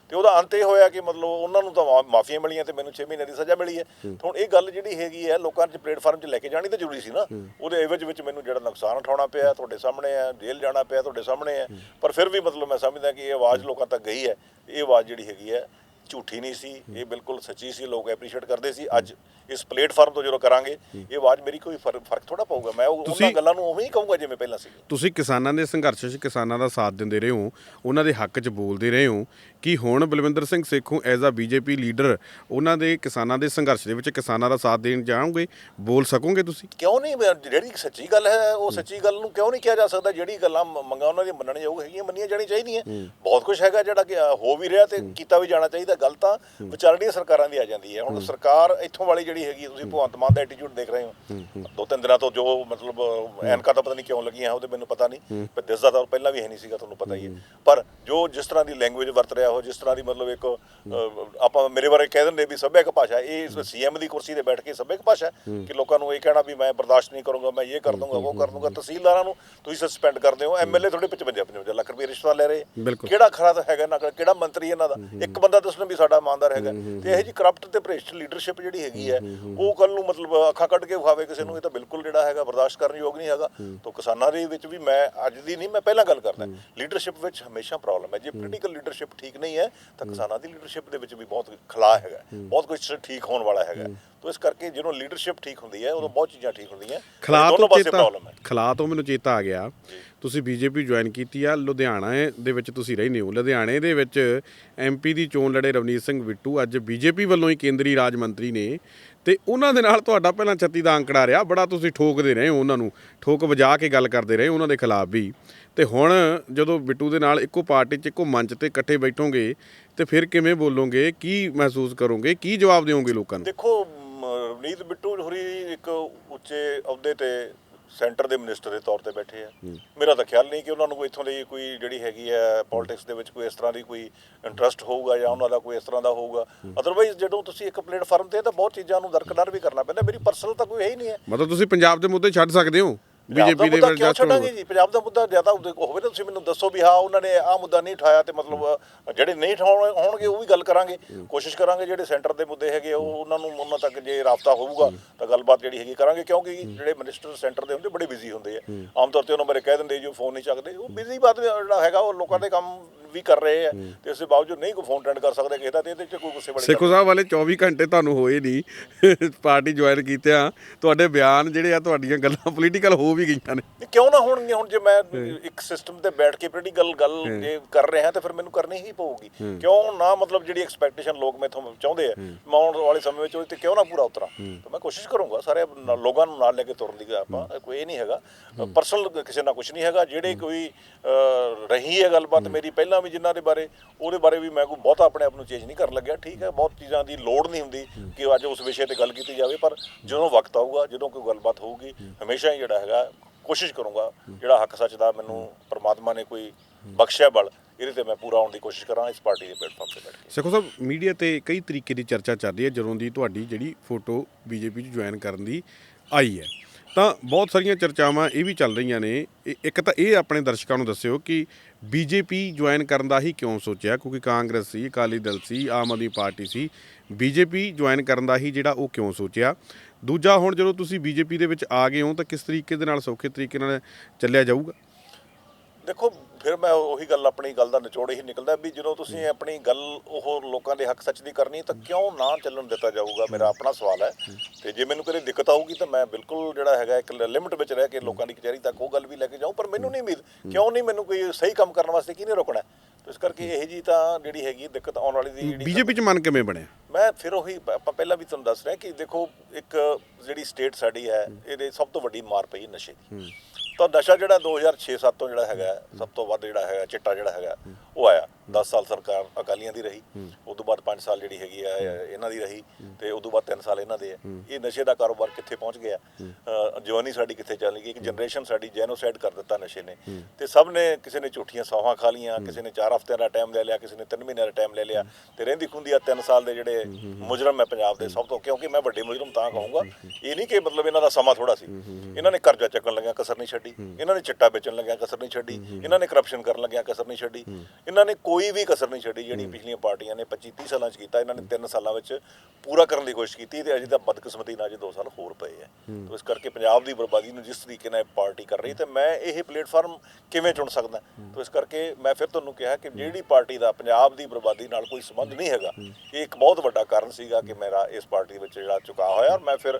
B: ਤੇ ਉਹਦਾ ਅੰਤ ਇਹ ਹੋਇਆ ਕਿ ਮਤਲਬ ਉਹਨਾਂ ਨੂੰ ਤਾਂ ਮਾਫੀਆਂ ਮਿਲੀਆਂ ਤੇ ਮੈਨੂੰ 6 ਮਹੀਨੇ ਦੀ ਸਜ਼ਾ ਮਿਲੀ ਹੈ। ਹੁਣ ਇਹ ਗੱਲ ਜਿਹੜੀ ਹੈਗੀ ਹੈ ਲੋਕਾਂ 'ਚ ਪਲੇਟਫਾਰਮ 'ਚ ਲੈ ਕੇ ਜਾਣੀ ਤਾਂ ਜ਼ਰੂਰੀ ਸੀ ਨਾ। ਉਹਦੇ ਐਵਜ ਵਿੱਚ ਮੈਨੂੰ ਜਿਹੜਾ ਨੁਕਸਾਨ ਉਠਾਉਣਾ ਪਿਆ ਤੁਹਾਡੇ ਸਾਹਮਣੇ ਹੈ ਜੇਲ੍ਹ ਜਾਣਾ ਪਿਆ ਤੁਹਾਡੇ ਸਾਹਮਣੇ ਹੈ। ਪਰ ਫਿਰ ਵੀ ਮਤਲਬ ਮੈਂ ਸਮਝਦਾ ਕਿ ਇਹ ਆਵਾਜ਼ ਲੋਕਾਂ ਤੱਕ ਗਈ ਹੈ ਇਹ ਆਵਾਜ਼ ਜਿਹੜੀ ਹੈਗੀ ਹੈ ਝੂਠੀ ਨਹੀਂ ਸੀ ਇਹ ਬਿਲਕੁਲ ਸੱਚੀ ਸੀ ਲੋਕ ਐਪਰੀਸ਼ੀਏਟ ਕਰਦੇ ਸੀ। ਅੱਜ ਇਸ ਪਲੇਟਫਾਰਮ ਤੋਂ ਜਦੋਂ ਕਰਾਂਗੇ ਇਹ ਆਵਾਜ਼ ਮੇਰੀ ਕੋਈ ਫ਼ਰਕ ਥੋੜਾ ਪਊਗਾ। ਮੈਂ ਉਹ- ਉਹਨਾਂ ਗੱਲਾਂ ਨੂੰ ਉਵੇਂ ਹੀ ਕਹੂੰਗਾ ਜਿਵੇਂ ਪਹਿਲਾਂ ਸੀ।
A: ਤੁਸੀਂ ਕਿਸਾਨਾਂ ਦੇ ਸੰਘਰਸ਼ 'ਚ ਕਿਸਾਨਾਂ ਦਾ ਸਾਥ ਦਿੰਦੇ ਰਹੇ ਹੋ ਉਹਨਾਂ ਦੇ ਹੱਕ 'ਚ ਬੋਲਦੇ ਰਹੇ ਹੋ ਕਿ ਹੁਣ Balwinder Singh Sekhon as a BJP leader ਉਹਨਾਂ ਦੇ ਕਿਸਾਨਾਂ ਦੇ ਸੰਘਰਸ਼ ਦੇ ਵਿੱਚ ਕਿਸਾਨਾਂ ਦਾ ਸਾਥ ਦੇਣ ਜਾਓਗੇ? ਬੋਲ ਸਕੋਗੇ ਤੁਸੀਂ?
B: ਕਿਉਂ ਨਹੀਂ? ਜਿਹੜੀ ਸੱਚੀ ਗੱਲ ਹੈ ਉਹ ਸੱਚੀ ਗੱਲ ਨੂੰ ਕਿਉਂ ਨਹੀਂ ਕਿਹਾ ਜਾ ਸਕਦਾ? ਜਿਹੜੀ ਗੱਲਾਂ ਮੰਗਾਂ ਉਹਨਾਂ ਦੀਆਂ ਮੰਨਣ ਯੋਗ ਹੈਗੀਆਂ ਮੰਨੀਆਂ ਜਾਣੀ ਚਾਹੀਦੀਆਂ। ਬਹੁਤ ਕੁਝ ਹੈਗਾ ਜਿਹੜਾ ਕਿ ਹੋ ਵੀ ਰਿਹਾ ਤੇ ਕੀਤਾ ਵੀ ਜਾਣਾ ਚਾਹੀਦਾ। ਗੱਲ ਤਾਂ ਵਿਚਾਰਣੀਆਂ ਸਰਕਾਰਾਂ ਦੀ ਆ ਜਾਂਦੀ ਹੈ। ਹੁਣ ਸਰਕਾਰ ਇੱਥੋਂ ਵਾਲੀ ਜਿਹੜੀ ਹੈਗੀ ਹੈ, ਤੁਸੀਂ ਭਗਵੰਤ ਮਾਨ ਦਾ ਐਟੀਟਿਊਡ ਦੇਖ ਰਹੇ ਹੋ। ਦੋ ਤਿੰਨ ਦਿਨਾਂ ਤੋਂ ਜੋ ਮਤਲਬ ਐਨਕਾਂ ਤਾਂ ਪਤਾ ਨਹੀਂ ਕਿਉਂ ਲੱਗੀਆਂ ਉਹ ਤੇ ਮੈਨੂੰ ਪਤਾ ਨਹੀਂ। ਪਰ ਦਿਸਦਾ ਤਾਂ ਪਹਿਲਾਂ ਵੀ ਹੈ ਨਹੀਂ ਸੀਗਾ ਤੁਹਾਨੂੰ ਪਤਾ ਹੀ ਹੈ। ਪਰ ਜੋ ਜਿਸ ਤਰ੍ਹਾਂ ਦੀ ਲੈਂਗੁਏਜ ਵਰਤ ਰਿਹਾ ਉਹ ਜਿਸ ਤਰ੍ਹਾਂ ਦੀ ਮਤਲਬ ਇੱਕ ਆਪਾਂ ਮੇਰੇ ਬਾਰੇ ਕਹਿ ਦਿੰਦੇ ਵੀ ਸੱਭਿਅਕ ਭਾਸ਼ਾ ਇਹ ਸੀਐਮ ਦੀ ਕੁਰਸੀ ਤੇ ਬੈਠ ਕੇ ਸੱਭਿਅਕ ਭਾਸ਼ਾ ਹੈ ਕਿ ਲੋਕਾਂ ਨੂੰ ਇਹ ਕਹਿਣਾ ਵੀ ਮੈਂ ਬਰਦਾਸ਼ਤ ਨਹੀਂ ਕਰੂੰਗਾ ਮੈਂ ਇਹ ਕਰ ਦੂੰਗਾ ਉਹ ਕਰ ਦੂੰਗਾ ਤਹਿਸੀਲਦਾਰਾਂ ਨੂੰ ਤੁਸੀਂ ਸਸਪੈਂਡ ਕਰਦੇ ਹੋ ਐਮਐਲਏ ਤੁਹਾਡੇ 55 55 ਲੱਖ ਰੁਪਏ ਰਿਸ਼ਵਤ ਲੈ ਰਹੇ। ਕਿਹੜਾ ਖਰਾ ਤਾਂ ਹੈਗਾ ਨਾ ਕਿਹੜਾ ਮੰਤਰੀ ਇਹਨਾਂ ਦਾ? ਇੱਕ ਬੰਦਾ ਦੱਸੋ ਵੀ ਸਾਡਾ ਇਮਾਨਦਾਰ ਹੈਗਾ। ਤੇ ਇਹ ਜੀ ਕਰਪਟ ਤੇ ਭ੍ਰਿਸ਼ਟ ਲੀਡਰਸ਼ਿਪ ਜਿਹੜੀ ਹੈਗੀ ਹੈ ਉਹ ਕੱਲ ਨੂੰ ਮਤਲਬ ਅੱਖਾਂ ਕੱਢ ਕੇ ਵਿਖਾਵੇ ਕਿਸੇ ਨੂੰ ਇਹ ਤਾਂ ਬਿਲਕੁਲ ਜਿਹੜਾ ਹੈਗਾ ਬਰਦਾਸ਼ਤ ਕਰਨ ਯੋਗ ਨਹੀਂ ਹੈਗਾ। ਤਾਂ ਕਿਸਾਨਾਂ ਦੇ ਵਿੱਚ ਵੀ ਮੈਂ ਅੱਜ ਦੀ ਨਹੀਂ ਮੈਂ ਪਹਿਲਾਂ ਗੱਲ ਕਰਦਾ ਲੀਡਰਸ਼ਿਪ ਵਿੱਚ ਹਮੇਸ਼ਾ ਪ੍ਰੋਬਲਮ ਹੈ। ਜੇ ਪੋਲੀਟੀਕਲ ਲੀਡਰਸ਼ਿਪ ਠੀਕ ਨਹੀਂ ਹੈ ਤਾਂ ਕਿਸਾਨਾਂ ਦੀ ਲੀਡਰਸ਼ਿਪ ਦੇ ਵਿੱਚ ਵੀ ਬਹੁਤ ਖਲਾ ਹੈਗਾ। ਬਹੁਤ ਕੁਝ ਠੀਕ ਹੋਣ ਵਾਲਾ ਹੈਗਾ। ਤਾਂ ਇਸ ਕਰਕੇ ਜਦੋਂ ਲੀਡਰਸ਼ਿਪ ਠੀਕ ਹੁੰਦੀ ਹੈ ਉਦੋਂ ਬਹੁਤ ਚੀਜ਼ਾਂ ਠੀਕ ਹੁੰਦੀਆਂ।
A: ਖਲਾ ਤੋਂ ਚੇਤਾ ਖਲਾ ਤੋਂ ਮੈਨੂੰ ਚੇਤਾ ਆ ਗਿਆ। ਤੁਸੀਂ ਬੀਜੇਪੀ ਜੁਆਇਨ ਕੀਤੀ ਆ ਲੁਧਿਆਣਾ ਦੇ ਵਿੱਚ ਤੁਸੀਂ ਰਹਿੰਦੇ ਹੋ। ਲੁਧਿਆਣੇ ਦੇ ਵਿੱਚ ਐਮਪੀ ਦੀ ਚੋਣ ਲੜੇ ਰਵਨੀਤ ਸਿੰਘ ਬਿੱਟੂ ਅੱਜ ਬੀਜੇਪੀ ਵੱਲੋਂ ਹੀ ਕੇਂਦਰੀ ਰਾਜ ਮੰਤਰੀ ਨੇ ਤੇ ਉਹਨਾਂ ਦੇ ਨਾਲ ਤੁਹਾਡਾ ਪਹਿਲਾਂ 36 ਦਾ ਅੰਕੜਾ ਰਿਹਾ। ਬੜਾ ਤੁਸੀਂ ਠੋਕਦੇ ਰਹੇ ਹੋ ਉਹਨਾਂ ਨੂੰ। ਠੋਕ ਵਜਾ ਕੇ ਗੱਲ ਕਰਦੇ ਰਹੇ ਉਹਨਾਂ ਦੇ ਖਿਲਾਫ ਵੀ। ਤੇ ਹੁਣ ਜਦੋਂ ਬਿੱਟੂ ਦੇ ਨਾਲ ਇੱਕੋ ਪਾਰਟੀ 'ਚ ਇੱਕੋ ਮੰਚ ਤੇ ਇਕੱਠੇ ਬੈਠੋਗੇ ਤੇ ਫਿਰ ਕਿਵੇਂ ਬੋਲੋਗੇ? ਕੀ ਮਹਿਸੂਸ ਕਰੋਗੇ? ਕੀ ਜਵਾਬ ਦਿਓਗੇ ਲੋਕਾਂ ਨੂੰ?
B: ਦੇਖੋ ਰਵਨੀਤ ਬਿੱਟੂ ਹੋਰੀ ਇੱਕ ਉੱਚੇ ਅਹੁਦੇ ਤੇ ਸੈਂਟਰ ਦੇ ਮਿਨਿਸਟਰ ਦੇ ਤੌਰ ਤੇ ਬੈਠੇ ਆ। ਮੇਰਾ ਤਾਂ ਖਿਆਲ ਨਹੀਂ ਕਿ ਉਹਨਾਂ ਨੂੰ ਕੋਈ ਇੱਥੋਂ ਦੀ ਕੋਈ ਜਿਹੜੀ ਹੈਗੀ ਹੈ ਪੋਲਿਟਿਕਸ ਦੇ ਵਿੱਚ ਕੋਈ ਇਸ ਤਰ੍ਹਾਂ ਦੀ ਕੋਈ ਇੰਟਰਸਟ ਹੋਊਗਾ ਜਾਂ ਉਹਨਾਂ ਦਾ ਕੋਈ ਇਸ ਤਰ੍ਹਾਂ ਦਾ ਹੋਊਗਾ। ਅਦਰਵਾਈਜ਼ ਜਦੋਂ ਤੁਸੀਂ ਇੱਕ ਪਲੇਟਫਾਰਮ ਤੇ ਤਾਂ ਬਹੁਤ ਚੀਜ਼ਾਂ ਨੂੰ ਦਰਕਨਾਰ ਵੀ ਕਰਨਾ ਪੈਂਦਾ। ਮੇਰੀ ਪਰਸਨਲ ਤਾਂ ਕੋਈ ਹੈ ਹੀ ਨਹੀਂ ਹੈ।
A: ਮਤਲਬ ਤੁਸੀਂ ਪੰਜਾਬ ਦੇ ਮੁੱਦੇ ਛੱਡ ਸਕਦੇ ਹੋ? ਬੀਜੇਪੀ ਦੇ ਹੋਣ
B: ਛੱਡਾਂਗੇ ਜੀ? ਪੰਜਾਬ ਦਾ ਮੁੱਦਾ ਜ਼ਿਆਦਾ ਹੋਵੇ ਤਾਂ ਤੁਸੀਂ ਮੈਨੂੰ ਦੱਸੋ ਵੀ ਹਾਂ ਉਹਨਾਂ ਨੇ ਆਹ ਮੁੱਦਾ ਨਹੀਂ ਉਠਾਇਆ ਤੇ ਮਤਲਬ ਜਿਹੜੇ ਨਹੀਂ ਹੋਣਗੇ ਉਹ ਵੀ ਗੱਲ ਕਰਾਂਗੇ। ਕੋਸ਼ਿਸ਼ ਕਰਾਂਗੇ ਜਿਹੜੇ ਸੈਂਟਰ ਦੇ ਮੁੱਦੇ ਹੈਗੇ ਉਹ ਉਹਨਾਂ ਨੂੰ ਉਹਨਾਂ ਤੱਕ ਜੇ ਰਾਬਤਾ ਹੋਊਗਾ ਤਾਂ ਗੱਲਬਾਤ ਜਿਹੜੀ ਹੈਗੀ ਕਰਾਂਗੇ ਕਿਉਂਕਿ ਜਿਹੜੇ ਮਿਨਿਸਟਰ ਸੈਂਟਰ ਦੇ ਹੁੰਦੇ ਬੜੇ ਬਿਜ਼ੀ ਹੁੰਦੇ ਆ। ਆਮ ਤੌਰ ਤੇ ਉਹਨਾਂ ਬਾਰੇ ਕਹਿ ਦਿੰਦੇ ਜੋ ਫੋਨ ਨਹੀਂ ਚੱਕਦੇ ਉਹ ਬਿਜ਼ੀ ਬਾਤ ਜਿਹੜਾ ਹੈਗਾ ਉਹ ਲੋਕਾਂ ਦੇ ਕੰਮ ਵੀ ਕਰ ਰਹੇ ਆ ਤੇ ਇਸ ਦੇ ਬਾਵਜੂਦ ਨਹੀਂ ਕੋਈ ਫੋਨ ਅਟੈਂਡ ਕਰ ਸਕਦੇ ਕਿਸੇ ਦਾ ਤੇ ਇਹਦੇ ਚ ਕੋਈ ਗੁੱਸੇ ਵਾਲੀ ਗੱਲ।
A: ਸੇਖੋ ਸਾਹਿਬ ਵਾਲੇ 24 ਘੰਟੇ ਤੁਹਾਨੂੰ ਹੋਏ ਨਹੀਂ। [laughs] ਪਾਰਟੀ ਜੁਆਇਨ ਕੀਤਿਆਂ ਤੁਹਾਡੇ ਬਿਆਨ ਜਿਹੜੇ ਆ ਤੁਹਾਡੀਆਂ ਗੱਲਾਂ ਪੋਲੀਟੀਕਲ ਹੋ ਵੀ ਗਈਆਂ ਨੇ।
B: ਨਹੀਂ, ਕਿਉਂ ਨਾ ਹੋਣਗੇ ਹੁਣ ਜੇ ਮੈਂ ਇੱਕ ਸਿਸਟਮ ਤੇ ਬੈਠ ਕੇ ਪੋਲੀਟੀਕਲ ਗੱਲ ਜੇ ਕਰ ਰਿਹਾ ਤਾਂ ਫਿਰ ਮੈਨੂੰ ਕਰਨੀ ਹੀ ਪਊਗੀ। ਕਿਉਂ ਨਾ ਮਤਲਬ ਜਿਹੜੀ ਐਕਸਪੈਕਟੇਸ਼ਨ ਲੋਕ ਮੈਥੋਂ ਚਾਹੁੰਦੇ ਆ ਮੈਂ ਆਉਣ ਵਾਲੇ ਸਮੇਂ ਵਿੱਚ ਉਹਦੇ ਤੇ ਕਿਉਂ ਨਾ ਪੂਰਾ ਉਤਰਾਂ? ਤਾਂ ਮੈਂ ਕੋਸ਼ਿਸ਼ ਕਰੂੰਗਾ ਸਾਰੇ ਨ- ਲੋਕਾਂ ਨੂੰ ਨਾਲ ਲੈ ਕੇ ਤੁਰਨ ਦੀ ਆਪਾਂ ਕੋਈ ਇਹ ਨਹੀਂ ਹੈਗਾ। ਪਰਸਨਲ ਕਿਸੇ ਨਾਲ ਕੁਝ ਨਹੀਂ ਹੈਗਾ। ਜਿਹੜੇ ਕੋਈ ਅਹ, ਰਹੀ ਹੈ ਗੱਲਬਾਤ ਮੇਰੀ ਪਹਿਲਾਂ ਵੀ ਜਿਨ੍ਹਾਂ ਦੇ ਬਾਰੇ, ਉਹਦੇ ਬਾਰੇ ਵੀ ਮੈਂ ਕੋਈ ਬਹੁਤਾ ਆਪਣੇ ਆਪ ਨੂੰ ਚੇਂਜ ਨਹੀਂ ਕਰਨ ਲੱਗਿਆ। ਠੀਕ ਹੈ, ਬਹੁਤ ਚੀਜ਼ਾਂ ਦੀ ਲੋੜ ਨਹੀਂ ਹੁੰਦੀ ਕਿ ਅੱਜ ਉਸ ਵਿਸ਼ੇ ਤੇ ਗੱਲ ਕੀਤੀ ਜਾਵੇ, ਪਰ ਜਦੋਂ ਵਕਤ ਆਊਗਾ, ਜਦੋਂ ਕੋਈ ਗੱਲਬਾਤ ਹੋਊਗੀ, ਹਮੇਸ਼ਾ ਹੀ ਜਿਹੜਾ ਹੈਗਾ, ਕੋਸ਼ਿਸ਼ ਕਰੂੰਗਾ, ਜਿਹੜਾ ਹੱਕ ਸੱਚ ਦਾ ਮੈਨੂੰ ਪ੍ਰਮਾਤਮਾ ਨੇ ਕੋਈ ਬਖਸ਼ਿਆ ਬਲ, ਇਹਦੇ ਤੇ ਮੈਂ ਪੂਰਾ ਆਉਣ ਦੀ ਕੋਸ਼ਿਸ਼ ਕਰਾਂ ਇਸ ਪਾਰਟੀ ਦੇ ਪਲੇਟਫਾਰਮ ਤੇ ਬੈਠ ਕੇ।
A: ਸੇਖੋ ਸਾਹਿਬ, ਮੀਡੀਆ ਤੇ ਕਈ ਤਰੀਕੇ ਦੀ ਚਰਚਾ ਚੱਲ ਰਹੀ ਹੈ, ਜਦੋਂ ਦੀ ਤੁਹਾਡੀ ਜਿਹੜੀ ਫੋਟੋ ਬੀਜੇਪੀ 'ਚ ਜੁਆਇਨ ਕਰਨ ਦੀ ਆਈ ਹੈ। ਤਾਂ ਬਹੁਤ ਸਾਰੀਆਂ ਚਰਚਾਵਾਂ ਇਹ ਵੀ ਚੱਲ ਰਹੀਆਂ ਨੇ। ਇ- ਇੱਕ ਤਾਂ ਇਹ ਆਪਣੇ ਦਰਸ਼ਕਾਂ ਨੂੰ ਦੱਸਿਓ ਕਿ ਬੀਜੇਪੀ ਜੁਆਇਨ ਕਰਨ ਦਾ ਹੀ ਕਿਉਂ ਸੋਚਿਆ? ਕਿਉਂਕਿ ਕਾਂਗਰਸ ਸੀ, ਅਕਾਲੀ ਦਲ ਸੀ, ਆਮ ਆਦਮੀ ਪਾਰਟੀ ਸੀ, ਬੀਜੇਪੀ ਜੁਆਇਨ ਕਰਨ ਦਾ ਹੀ ਜਿਹੜਾ ਉਹ ਕਿਉਂ ਸੋਚਿਆ? ਦੂਜਾ, ਹੁਣ ਜਦੋਂ ਤੁਸੀਂ ਬੀਜੇਪੀ ਦੇ ਵਿੱਚ ਆ ਗਏ ਹੋ ਤਾਂ ਕਿਸ ਤਰੀਕੇ ਦੇ ਨਾਲ, ਸੌਖੇ ਤਰੀਕੇ ਨਾਲ ਚੱਲਿਆ ਜਾਊਗਾ?
B: ਦੇਖੋ ਫਿਰ ਮੈਂ ਉਹੀ ਗੱਲ ਆਪਣੀ ਗੱਲ ਦਾ ਨਿਚੋੜ ਹੀ ਨਿਕਲਦਾ ਵੀ ਜਦੋਂ ਤੁਸੀਂ ਆਪਣੀ ਗੱਲ ਉਹ ਲੋਕਾਂ ਦੇ ਹੱਕ ਸੱਚ ਦੀ ਕਰਨੀ ਤਾਂ ਕਿਉਂ ਨਾ ਚੱਲਣ ਦਿੱਤਾ ਜਾਊਗਾ? ਮੇਰਾ ਆਪਣਾ ਸਵਾਲ ਹੈ। ਤੇ ਜੇ ਮੈਨੂੰ ਕਦੇ ਦਿੱਕਤ ਆਊਗੀ ਤਾਂ ਮੈਂ ਬਿਲਕੁਲ ਜਿਹੜਾ ਹੈਗਾ ਇੱਕ ਲਿਮਿਟ ਵਿੱਚ ਰਹਿ ਕੇ ਲੋਕਾਂ ਦੀ ਕਚਹਿਰੀ ਤੱਕ ਉਹ ਗੱਲ ਵੀ ਲੈ ਕੇ ਜਾਊਂ ਪਰ ਮੈਨੂੰ ਨਹੀਂ ਉਮੀਦ। ਕਿਉਂ ਨਹੀਂ ਮੈਨੂੰ ਕੋਈ ਸਹੀ ਕੰਮ ਕਰਨ ਵਾਸਤੇ ਕਿਹਨੇ ਰੋਕਣਾ? ਇਸ ਕਰਕੇ ਇਹ ਜੀ ਤਾਂ ਜਿਹੜੀ ਹੈਗੀ ਦਿੱਕਤ ਆਉਣ ਵਾਲੀ ਦੀ
A: ਬੀਜੇਪੀ 'ਚ ਮਨ ਕਿਵੇਂ ਬਣਿਆ?
B: ਮੈਂ ਫਿਰ ਉਹੀ ਆਪਾਂ ਪਹਿਲਾਂ ਵੀ ਤੁਹਾਨੂੰ ਦੱਸ ਰਿਹਾ ਕਿ ਦੇਖੋ ਇੱਕ ਜਿਹੜੀ ਸਟੇਟ ਸਾਡੀ ਹੈ ਇਹਦੇ ਸਭ ਤੋਂ ਵੱਡੀ ਮਾਰ ਪਈ ਨਸ਼ੇ ਦੀ। ਤਾਂ ਨਸ਼ਾ ਜਿਹੜਾ 2006-7 ਤੋਂ ਜਿਹੜਾ ਹੈਗਾ ਸਭ ਤੋਂ ਵੱਧ ਜਿਹੜਾ ਹੈਗਾ ਚਿੱਟਾ ਜਿਹੜਾ ਹੈਗਾ ਉਹ ਆਇਆ। 10 ਸਾਲ ਸਰਕਾਰ ਅਕਾਲੀਆਂ ਦੀ ਰਹੀ ਉਸ ਤੋਂ ਬਾਅਦ 5 ਸਾਲ ਜਿਹੜੀ ਹੈਗੀ ਆ ਇਹ ਇਹਨਾਂ ਦੀ ਰਹੀ ਤੇ ਉਸ ਤੋਂ ਬਾਅਦ 3 ਸਾਲ ਇਹਨਾਂ ਦੇ ਆ। ਇਹ ਨਸ਼ੇ ਦਾ ਕਾਰੋਬਾਰ ਕਿੱਥੇ ਪਹੁੰਚ ਗਿਆ? ਜਵਾਨੀ ਸਾਡੀ ਕਿੱਥੇ ਚੱਲ ਗਈ? ਇੱਕ ਜਨਰੇਸ਼ਨ ਸਾਡੀ ਜੈਨੋਸਾਈਡ ਕਰ ਦਿੱਤਾ ਨਸ਼ੇ ਨੇ। ਤੇ ਸਭ ਨੇ ਕਿਸੇ ਨੇ ਝੂਠੀਆਂ ਸੌਹਾਂ ਖਾ ਲੀਆਂ ਕਿਸੇ ਨੇ 4 ਹਫ਼ਤਿਆਂ ਦਾ ਟਾਈਮ ਲੈ ਲਿਆ ਕਿਸੇ ਨੇ 3 ਮਹੀਨਿਆਂ ਦਾ ਟਾਈਮ ਲੈ ਲਿਆ ਤੇ ਰਹਿੰਦੀ ਖੁੰਦੀ ਆ 3 ਸਾਲ ਦੇ ਜਿਹੜੇ ਮੁਜਰਮ ਹੈ ਪੰਜਾਬ ਦੇ ਸਭ ਤੋਂ ਕਿਉਂਕਿ ਮੈਂ ਵੱਡੇ ਮੁਜਰਮ ਤਾਂ ਕਹੂੰਗਾ ਇਹ ਨਹੀਂ ਕਿ ਮਤਲਬ ਇਹਨਾਂ ਦਾ ਸਮਾਂ ਥੋੜਾ ਸੀ। ਇਹਨਾਂ ਨੇ ਕਰਜ਼ਾ ਚੱਕਣ ਲੱਗਿਆ ਕਸਰ ਨਹੀਂ ਛੱਡੀ। ਇਹਨਾਂ ਨੇ ਚਿੱਟਾ ਵੇਚਣ ਲੱਗਿਆ ਕਸਰ ਨਹੀਂ ਛੱਡੀ। ਇਹਨਾਂ ਨੇ ਕਰਪਸ਼ਨ ਕਰਨ ਲੱਗਿਆ ਕਸਰ ਨਹੀਂ ਛੱਡੀ। ਇਹਨਾਂ ਨੇ ਕੋਈ ਵੀ ਕਸਰ ਨਹੀਂ ਛੱਡੀ ਜਿਹੜੀ ਪਿਛਲੀਆਂ ਪਾਰਟੀਆਂ ਨੇ 25 30 ਸਾਲਾਂ 'ਚ ਕੀਤਾ ਇਹਨਾਂ ਨੇ 3 ਸਾਲਾਂ ਵਿੱਚ ਪੂਰਾ ਕਰਨ ਦੀ ਕੋਸ਼ਿਸ਼ ਕੀਤੀ ਤੇ ਅਜੇ ਤਾਂ ਬਦਕਿਸਮਤੀ ਨਾਲ ਅਜੇ 2 ਸਾਲ ਹੋਰ ਪਏ ਆ। ਤੇ ਇਸ ਕਰਕੇ ਪੰਜਾਬ ਦੀ ਬਰਬਾਦੀ ਨੂੰ ਜਿਸ ਤਰੀਕੇ ਨਾਲ ਇਹ ਪਾਰਟੀ ਕਰ ਰਹੀ ਤੇ ਮੈਂ ਇਹ ਪਲੇਟਫਾਰਮ ਕਿਵੇਂ ਚੁਣ ਸਕਦਾ? ਤੇ ਇਸ ਕਰਕੇ ਮੈਂ ਫਿਰ ਤੁਹਾਨੂੰ ਕਿਹਾ ਕਿ ਜਿਹੜੀ ਪਾਰਟੀ ਦਾ ਪੰਜਾਬ ਦੀ ਬਰਬਾਦੀ ਨਾਲ ਕੋਈ ਸੰਬੰਧ ਨਹੀਂ ਹੈਗਾ ਇਹ ਇੱਕ ਬਹੁਤ ਵੱਡਾ ਕਾਰਨ ਸੀਗਾ ਕਿ ਮੇਰਾ ਇਸ ਪਾਰਟੀ ਵਿੱਚ ਜਿਹੜਾ ਝੁਕਾਅ ਹੋਇਆ ਔਰ ਮੈਂ ਫਿਰ